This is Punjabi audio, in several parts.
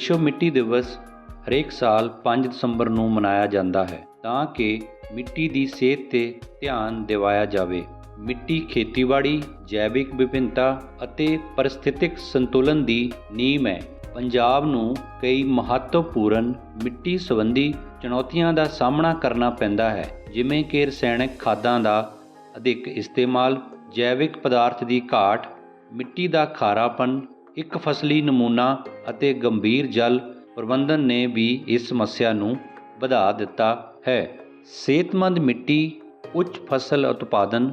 ਵਿਸ਼ਵ ਮਿੱਟੀ ਦਿਵਸ ਹਰੇਕ ਸਾਲ 5 ਦਸੰਬਰ ਨੂੰ ਮਨਾਇਆ ਜਾਂਦਾ ਹੈ ਤਾਂ ਕਿ ਮਿੱਟੀ ਦੀ ਸਿਹਤ ਤੇ ਧਿਆਨ ਦਿਵਾਇਆ ਜਾਵੇ। ਮਿੱਟੀ ਖੇਤੀਬਾੜੀ, ਜੈਵਿਕ ਵਿਭਿੰਨਤਾ ਅਤੇ ਪਰਿਸਥਿਤਿਕ ਸੰਤੁਲਨ ਦੀ ਨੀਂਹ ਹੈ। ਪੰਜਾਬ ਨੂੰ ਕਈ ਮਹੱਤਵਪੂਰਨ ਮਿੱਟੀ ਸੰਬੰਧੀ ਚੁਣੌਤੀਆਂ ਦਾ ਸਾਹਮਣਾ ਕਰਨਾ ਪੈਂਦਾ ਹੈ, ਜਿਵੇਂ ਕਿ ਰਸਾਇਣਿਕ ਖਾਦਾਂ ਦਾ ਅਧਿਕ ਇਸਤੇਮਾਲ, ਜੈਵਿਕ ਪਦਾਰਥ ਦੀ ਘਾਟ, ਮਿੱਟੀ ਦਾ ਖਾਰਾਪਨ ਇੱਕ ਫਸਲੀ ਨਮੂਨਾ ਅਤੇ ਗੰਭੀਰ ਜਲ ਪ੍ਰਬੰਧਨ ਨੇ ਵੀ ਇਸ ਸਮੱਸਿਆ ਨੂੰ ਵਧਾ ਦਿੱਤਾ ਹੈ। ਸਿਹਤਮੰਦ ਮਿੱਟੀ, ਉੱਚ ਫਸਲ ਉਤਪਾਦਨ,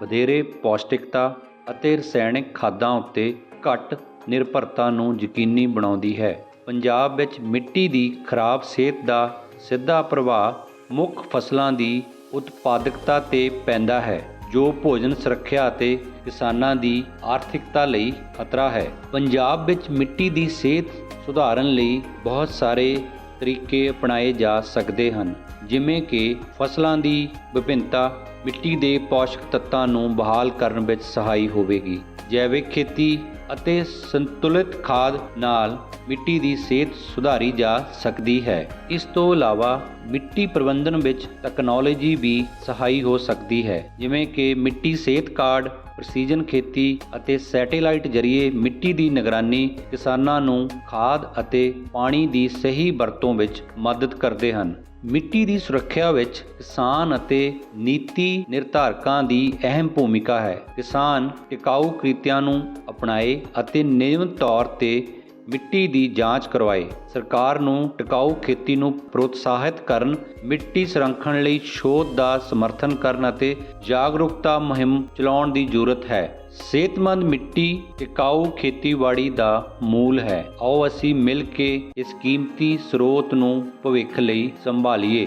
ਵਧੇਰੇ ਪੌਸ਼ਟਿਕਤਾ ਅਤੇ ਰਸਾਇਣਿਕ ਖਾਦਾਂ ਉੱਤੇ ਘੱਟ ਨਿਰਭਰਤਾ ਨੂੰ ਯਕੀਨੀ ਬਣਾਉਂਦੀ ਹੈ। ਪੰਜਾਬ ਵਿੱਚ ਮਿੱਟੀ ਦੀ ਖਰਾਬ ਸਿਹਤ ਦਾ ਸਿੱਧਾ ਪ੍ਰਭਾਵ ਮੁੱਖ ਫਸਲਾਂ ਦੀ ਉਤਪਾਦਕਤਾ ਤੇ ਪੈਂਦਾ ਹੈ, ਜੋ ਭੋਜਨ ਸੁਰੱਖਿਆ ਅਤੇ ਕਿਸਾਨਾਂ ਦੀ ਆਰਥਿਕਤਾ ਲਈ ਖਤਰਾ ਹੈ। ਪੰਜਾਬ ਵਿੱਚ ਮਿੱਟੀ ਦੀ ਸਿਹਤ ਸੁਧਾਰਨ ਲਈ ਬਹੁਤ ਸਾਰੇ ਤਰੀਕੇ ਅਪਣਾਏ ਜਾ ਸਕਦੇ ਹਨ, ਜਿਵੇਂ ਕਿ ਫਸਲਾਂ ਦੀ ਵਿਭਿੰਨਤਾ, ਮਿੱਟੀ ਦੇ ਪੋਸ਼ਕ ਤੱਤਾਂ ਨੂੰ ਬਹਾਲ ਕਰਨ ਵਿੱਚ ਸਹਾਈ ਹੋਵੇਗੀ। ਜੈਵਿਕ ਖੇਤੀ ਅਤੇ ਸੰਤੁਲਿਤ ਖਾਦ ਨਾਲ ਮਿੱਟੀ ਦੀ ਸਿਹਤ ਸੁਧਾਰੀ ਜਾ ਸਕਦੀ ਹੈ। ਇਸ ਤੋਂ ਇਲਾਵਾ ਮਿੱਟੀ ਪ੍ਰਬੰਧਨ ਵਿੱਚ ਟੈਕਨੋਲੋਜੀ ਵੀ ਸਹਾਈ ਹੋ ਸਕਦੀ ਹੈ, ਜਿਵੇਂ ਕਿ ਮਿੱਟੀ ਸਿਹਤ ਕਾਰਡ ਪ੍ਰਸੀਜਨ ਖੇਤੀ ਅਤੇ ਸੈਟੇਲਾਈਟ ਜ਼ਰੀਏ ਮਿੱਟੀ ਦੀ ਨਿਗਰਾਨੀ ਕਿਸਾਨਾਂ ਨੂੰ ਖਾਦ ਅਤੇ ਪਾਣੀ ਦੀ ਸਹੀ ਵਰਤੋਂ ਵਿੱਚ ਮਦਦ ਕਰਦੇ ਹਨ। ਮਿੱਟੀ ਦੀ ਸੁਰੱਖਿਆ ਵਿੱਚ ਕਿਸਾਨ ਅਤੇ ਨੀਤੀ ਨਿਰਧਾਰਕਾਂ ਦੀ ਅਹਿਮ ਭੂਮਿਕਾ ਹੈ। ਕਿਸਾਨ ਟਿਕਾਊ ਕ੍ਰਿਤਿਆਂ ਨੂੰ ਅਪਣਾਏ ਅਤੇ ਨਿਯਮਿਤ ਤੌਰ ਤੇ ਮਿੱਟੀ ਦੀ ਜਾਂਚ ਕਰਵਾਏ। ਸਰਕਾਰ ਨੂੰ ਟਿਕਾਊ ਖੇਤੀ ਨੂੰ ਪ੍ਰੋਤਸਾਹਿਤ ਕਰਨ, ਮਿੱਟੀ ਸੰਰਖਣ ਲਈ ਸ਼ੋਧ ਦਾ ਸਮਰਥਨ ਕਰਨ ਅਤੇ ਜਾਗਰੂਕਤਾ ਮੁਹਿੰਮ ਚਲਾਉਣ ਦੀ ਜ਼ਰੂਰਤ ਹੈ। ਸਿਹਤਮੰਦ ਮਿੱਟੀ ਟਿਕਾਊ ਖੇਤੀਬਾੜੀ ਦਾ ਮੂਲ ਹੈ। ਆਓ ਅਸੀਂ ਮਿਲ ਕੇ ਇਸ ਕੀਮਤੀ ਸਰੋਤ ਨੂੰ ਭਵਿੱਖ ਲਈ ਸੰਭਾਲੀਏ।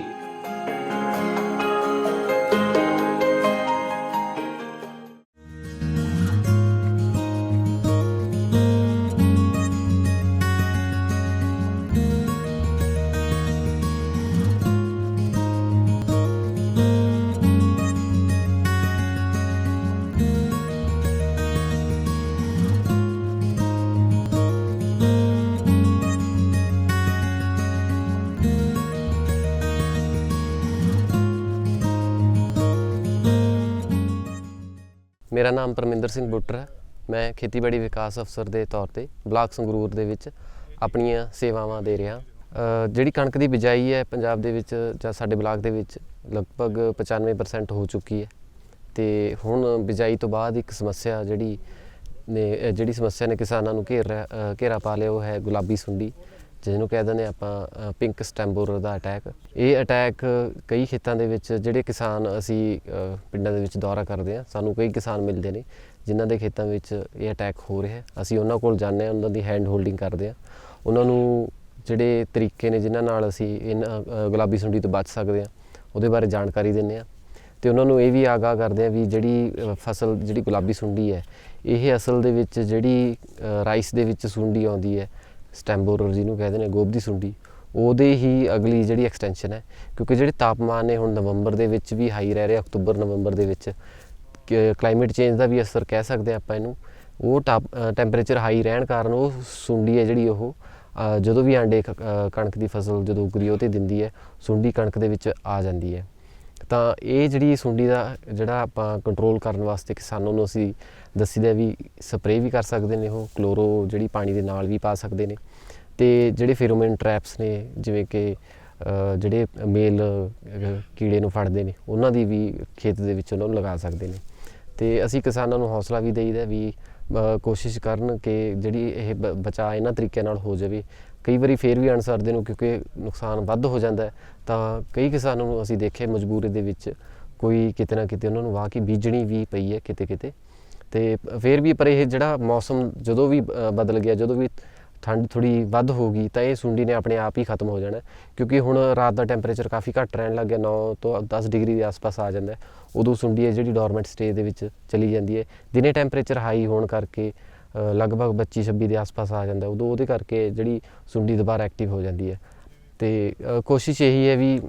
ਪਰਮਿੰਦਰ ਸਿੰਘ ਬੁੱਟਰ ਮੈਂ ਖੇਤੀਬਾੜੀ ਵਿਕਾਸ ਅਫਸਰ ਦੇ ਤੌਰ ਤੇ ਬਲਾਕ ਸੰਗਰੂਰ ਦੇ ਵਿੱਚ ਆਪਣੀਆਂ ਸੇਵਾਵਾਂ ਦੇ ਰਿਹਾ। ਜਿਹੜੀ ਕਣਕ ਦੀ ਬਿਜਾਈ ਹੈ ਪੰਜਾਬ ਦੇ ਵਿੱਚ ਜਾਂ ਸਾਡੇ ਬਲਾਕ ਦੇ ਵਿੱਚ ਲਗਭਗ 95% ਹੋ ਚੁੱਕੀ ਹੈ। ਤੇ ਹੁਣ ਬਿਜਾਈ ਤੋਂ ਬਾਅਦ ਇੱਕ ਸਮੱਸਿਆ ਜਿਹੜੀ ਨੇ ਜਿਹੜੀ ਸਮੱਸਿਆ ਨੇ ਕਿਸਾਨਾਂ ਨੂੰ ਘੇਰ ਰਿਹਾ- ਘੇਰਾ ਪਾ ਲਿਆ, ਉਹ ਹੈ ਗੁਲਾਬੀ ਸੁੰਡੀ। ਜਿਹਨੂੰ ਕਹਿ ਦਿੰਦੇ ਆਪਾਂ ਪਿੰਕ ਸਟੈਂਬੋਰਰ ਦਾ ਅਟੈਕ ਇਹ ਅਟੈਕ ਕਈ ਖੇਤਾਂ ਦੇ ਵਿੱਚ ਜਿਹੜੇ ਕਿਸਾਨ ਅਸੀਂ ਪਿੰਡਾਂ ਦੇ ਵਿੱਚ ਦੌਰਾ ਕਰਦੇ ਆ ਸਾਨੂੰ ਕਈ ਕਿਸਾਨ ਮਿਲਦੇ ਨੇ, ਜਿਨ੍ਹਾਂ ਦੇ ਖੇਤਾਂ ਵਿੱਚ ਇਹ ਅਟੈਕ ਹੋ ਰਿਹਾ ਅਸੀਂ ਉਹਨਾਂ ਕੋਲ ਜਾਂਦੇ ਆ ਉਹਨਾਂ ਦੀ ਹੈਂਡ ਹੋਲਡਿੰਗ ਕਰਦੇ ਆ ਉਹਨਾਂ ਨੂੰ ਜਿਹੜੇ ਤਰੀਕੇ ਨੇ ਜਿਨ੍ਹਾਂ ਨਾਲ ਅਸੀਂ ਇਹਨਾਂ ਗੁਲਾਬੀ ਸੁੰਡੀ ਤੋਂ ਬਚ ਸਕਦੇ ਆ ਉਹਦੇ ਬਾਰੇ ਜਾਣਕਾਰੀ ਦਿੰਦੇ ਆ ਤੇ ਉਹਨਾਂ ਨੂੰ ਇਹ ਵੀ ਆਗਾਹ ਕਰਦੇ ਆ ਵੀ ਜਿਹੜੀ ਫਸਲ, ਜਿਹੜੀ ਗੁਲਾਬੀ ਸੁੰਡੀ ਹੈ, ਇਹ ਅਸਲ ਦੇ ਵਿੱਚ ਜਿਹੜੀ ਰਾਈਸ ਦੇ ਵਿੱਚ ਸੁੰਡੀ ਆਉਂਦੀ ਹੈ ਸਟੈਂਬੋਰਰ ਜਿਹਨੂੰ ਕਹਿੰਦੇ ਨੇ ਗੋਬ ਦੀ ਸੁੰਡੀ, ਉਹਦੇ ਹੀ ਅਗਲੀ ਜਿਹੜੀ ਐਕਸਟੈਂਸ਼ਨ ਹੈ, ਕਿਉਂਕਿ ਜਿਹੜੇ ਤਾਪਮਾਨ ਨੇ ਹੁਣ ਨਵੰਬਰ ਦੇ ਵਿੱਚ ਵੀ ਹਾਈ ਰਹਿ ਰਹੇ, ਅਕਤੂਬਰ, ਨਵੰਬਰ ਦੇ ਵਿੱਚ ਕਲਾਈਮੇਟ ਚੇਂਜ ਦਾ ਵੀ ਅਸਰ ਕਹਿ ਸਕਦੇ ਆਪਾਂ ਇਹਨੂੰ, ਉਹ ਟੈਂਪਰੇਚਰ ਹਾਈ ਰਹਿਣ ਕਾਰਨ ਉਹ ਸੁੰਡੀ ਹੈ ਜਿਹੜੀ ਉਹ ਜਦੋਂ ਵੀ ਆਂਡੇ ਕ- ਕਣਕ ਦੀ ਫਸਲ ਜਦੋਂ ਉਗਰੀ ਉਹ ਤੇ ਦਿੰਦੀ ਹੈ, ਸੁੰਡੀ ਕਣਕ ਦੇ ਵਿੱਚ ਆ ਜਾਂਦੀ ਹੈ। ਤਾਂ ਇਹ ਜਿਹੜੀ ਸੁੰਡੀ ਦਾ ਜਿਹੜਾ ਆਪਾਂ ਕੰਟਰੋਲ ਕਰਨ ਵਾਸਤੇ ਕਿਸਾਨਾਂ ਨੂੰ ਅਸੀਂ ਦੱਸੀਦਾ ਵੀ ਸਪਰੇਅ ਵੀ ਕਰ ਸਕਦੇ ਨੇ ਉਹ ਕਲੋਰੋ ਜਿਹੜੀ ਪਾਣੀ ਦੇ ਨਾਲ ਵੀ ਪਾ ਸਕਦੇ ਨੇ। ਤੇ ਜਿਹੜੇ ਫੇਰੋਮੋਨ ਟ੍ਰੈਪਸ ਨੇ, ਜਿਵੇਂ ਕਿ ਜਿਹੜੇ ਮੇਲ ਕੀੜੇ ਨੂੰ ਫੜਦੇ ਨੇ, ਉਹਨਾਂ ਦੀ ਵੀ ਖੇਤ ਦੇ ਵਿੱਚ ਉਹਨਾਂ ਨੂੰ ਲਗਾ ਸਕਦੇ ਨੇ। ਤੇ ਅਸੀਂ ਕਿਸਾਨਾਂ ਨੂੰ ਹੌਸਲਾ ਵੀ ਦੇਈਦਾ ਵੀ ਕੋਸ਼ਿਸ਼ ਕਰਨ ਕਿ ਜਿਹੜੀ ਇਹ ਬ- ਬਚਾਅ ਇਹਨਾਂ ਤਰੀਕਿਆਂ ਨਾਲ ਹੋ ਜਾਵੇ। ਕਈ ਵਾਰੀ ਫੇਰ ਵੀ ਅਣਸਰਦੇ ਨੂੰ ਕਿਉਂਕਿ ਨੁਕਸਾਨ ਵੱਧ ਹੋ ਜਾਂਦਾ ਤਾਂ ਕਈ ਕਿਸਾਨਾਂ ਨੂੰ ਅਸੀਂ ਦੇਖੇ ਮਜਬੂਰੀ ਦੇ ਵਿੱਚ ਕੋਈ ਕਿਤੇ ਨਾ ਕਿਤੇ ਉਹਨਾਂ ਨੂੰ ਵਾਹ ਕੇ ਬੀਜਣੀ ਵੀ ਪਈ ਹੈ ਕਿਤੇ ਕਿਤੇ। ਤੇ ਫੇਰ ਵੀ ਪਰ ਇਹ ਜਿਹੜਾ ਮੌਸਮ ਜਦੋਂ ਵੀ ਬਦਲ ਗਿਆ, ਜਦੋਂ ਵੀ ਠੰਡ ਥੋੜੀ ਵੱਧ ਹੋ ਗਈ, ਤਾਂ ਇਹ ਸੁੰਡੀ ਨੇ ਆਪਣੇ ਆਪ ਹੀ ਖਤਮ ਹੋ ਜਾਣਾ ਕਿਉਂਕਿ ਹੁਣ ਰਾਤ ਦਾ ਟੈਂਪਰੇਚਰ ਕਾਫੀ ਘੱਟ ਰਹਿਣ ਲੱਗ ਗਿਆ 9 ਤੋਂ 10 ਡਿਗਰੀ ਦੇ ਆਸ-ਪਾਸ ਆ ਜਾਂਦਾ ਉਦੋਂ ਸੁੰਡੀ ਹੈ ਜਿਹੜੀ ਡੋਰਮੈਂਟ ਸਟੇਜ ਦੇ ਵਿੱਚ ਚਲੀ ਜਾਂਦੀ ਹੈ। ਦਿਨੇ ਟੈਂਪਰੇਚਰ ਹਾਈ ਹੋਣ ਕਰਕੇ ਲਗਭਗ 25 26 ਦੇ ਆਸ-ਪਾਸ ਆ ਜਾਂਦਾ। ਉਦੋਂ ਉਹਦੇ ਕਰਕੇ ਜਿਹੜੀ ਸੁੰਡੀ ਦੁਬਾਰਾ ਐਕਟਿਵ ਹੋ ਜਾਂਦੀ ਹੈ। ਤੇ ਕੋਸ਼ਿਸ਼ ਇਹੀ ਹੈ ਵੀ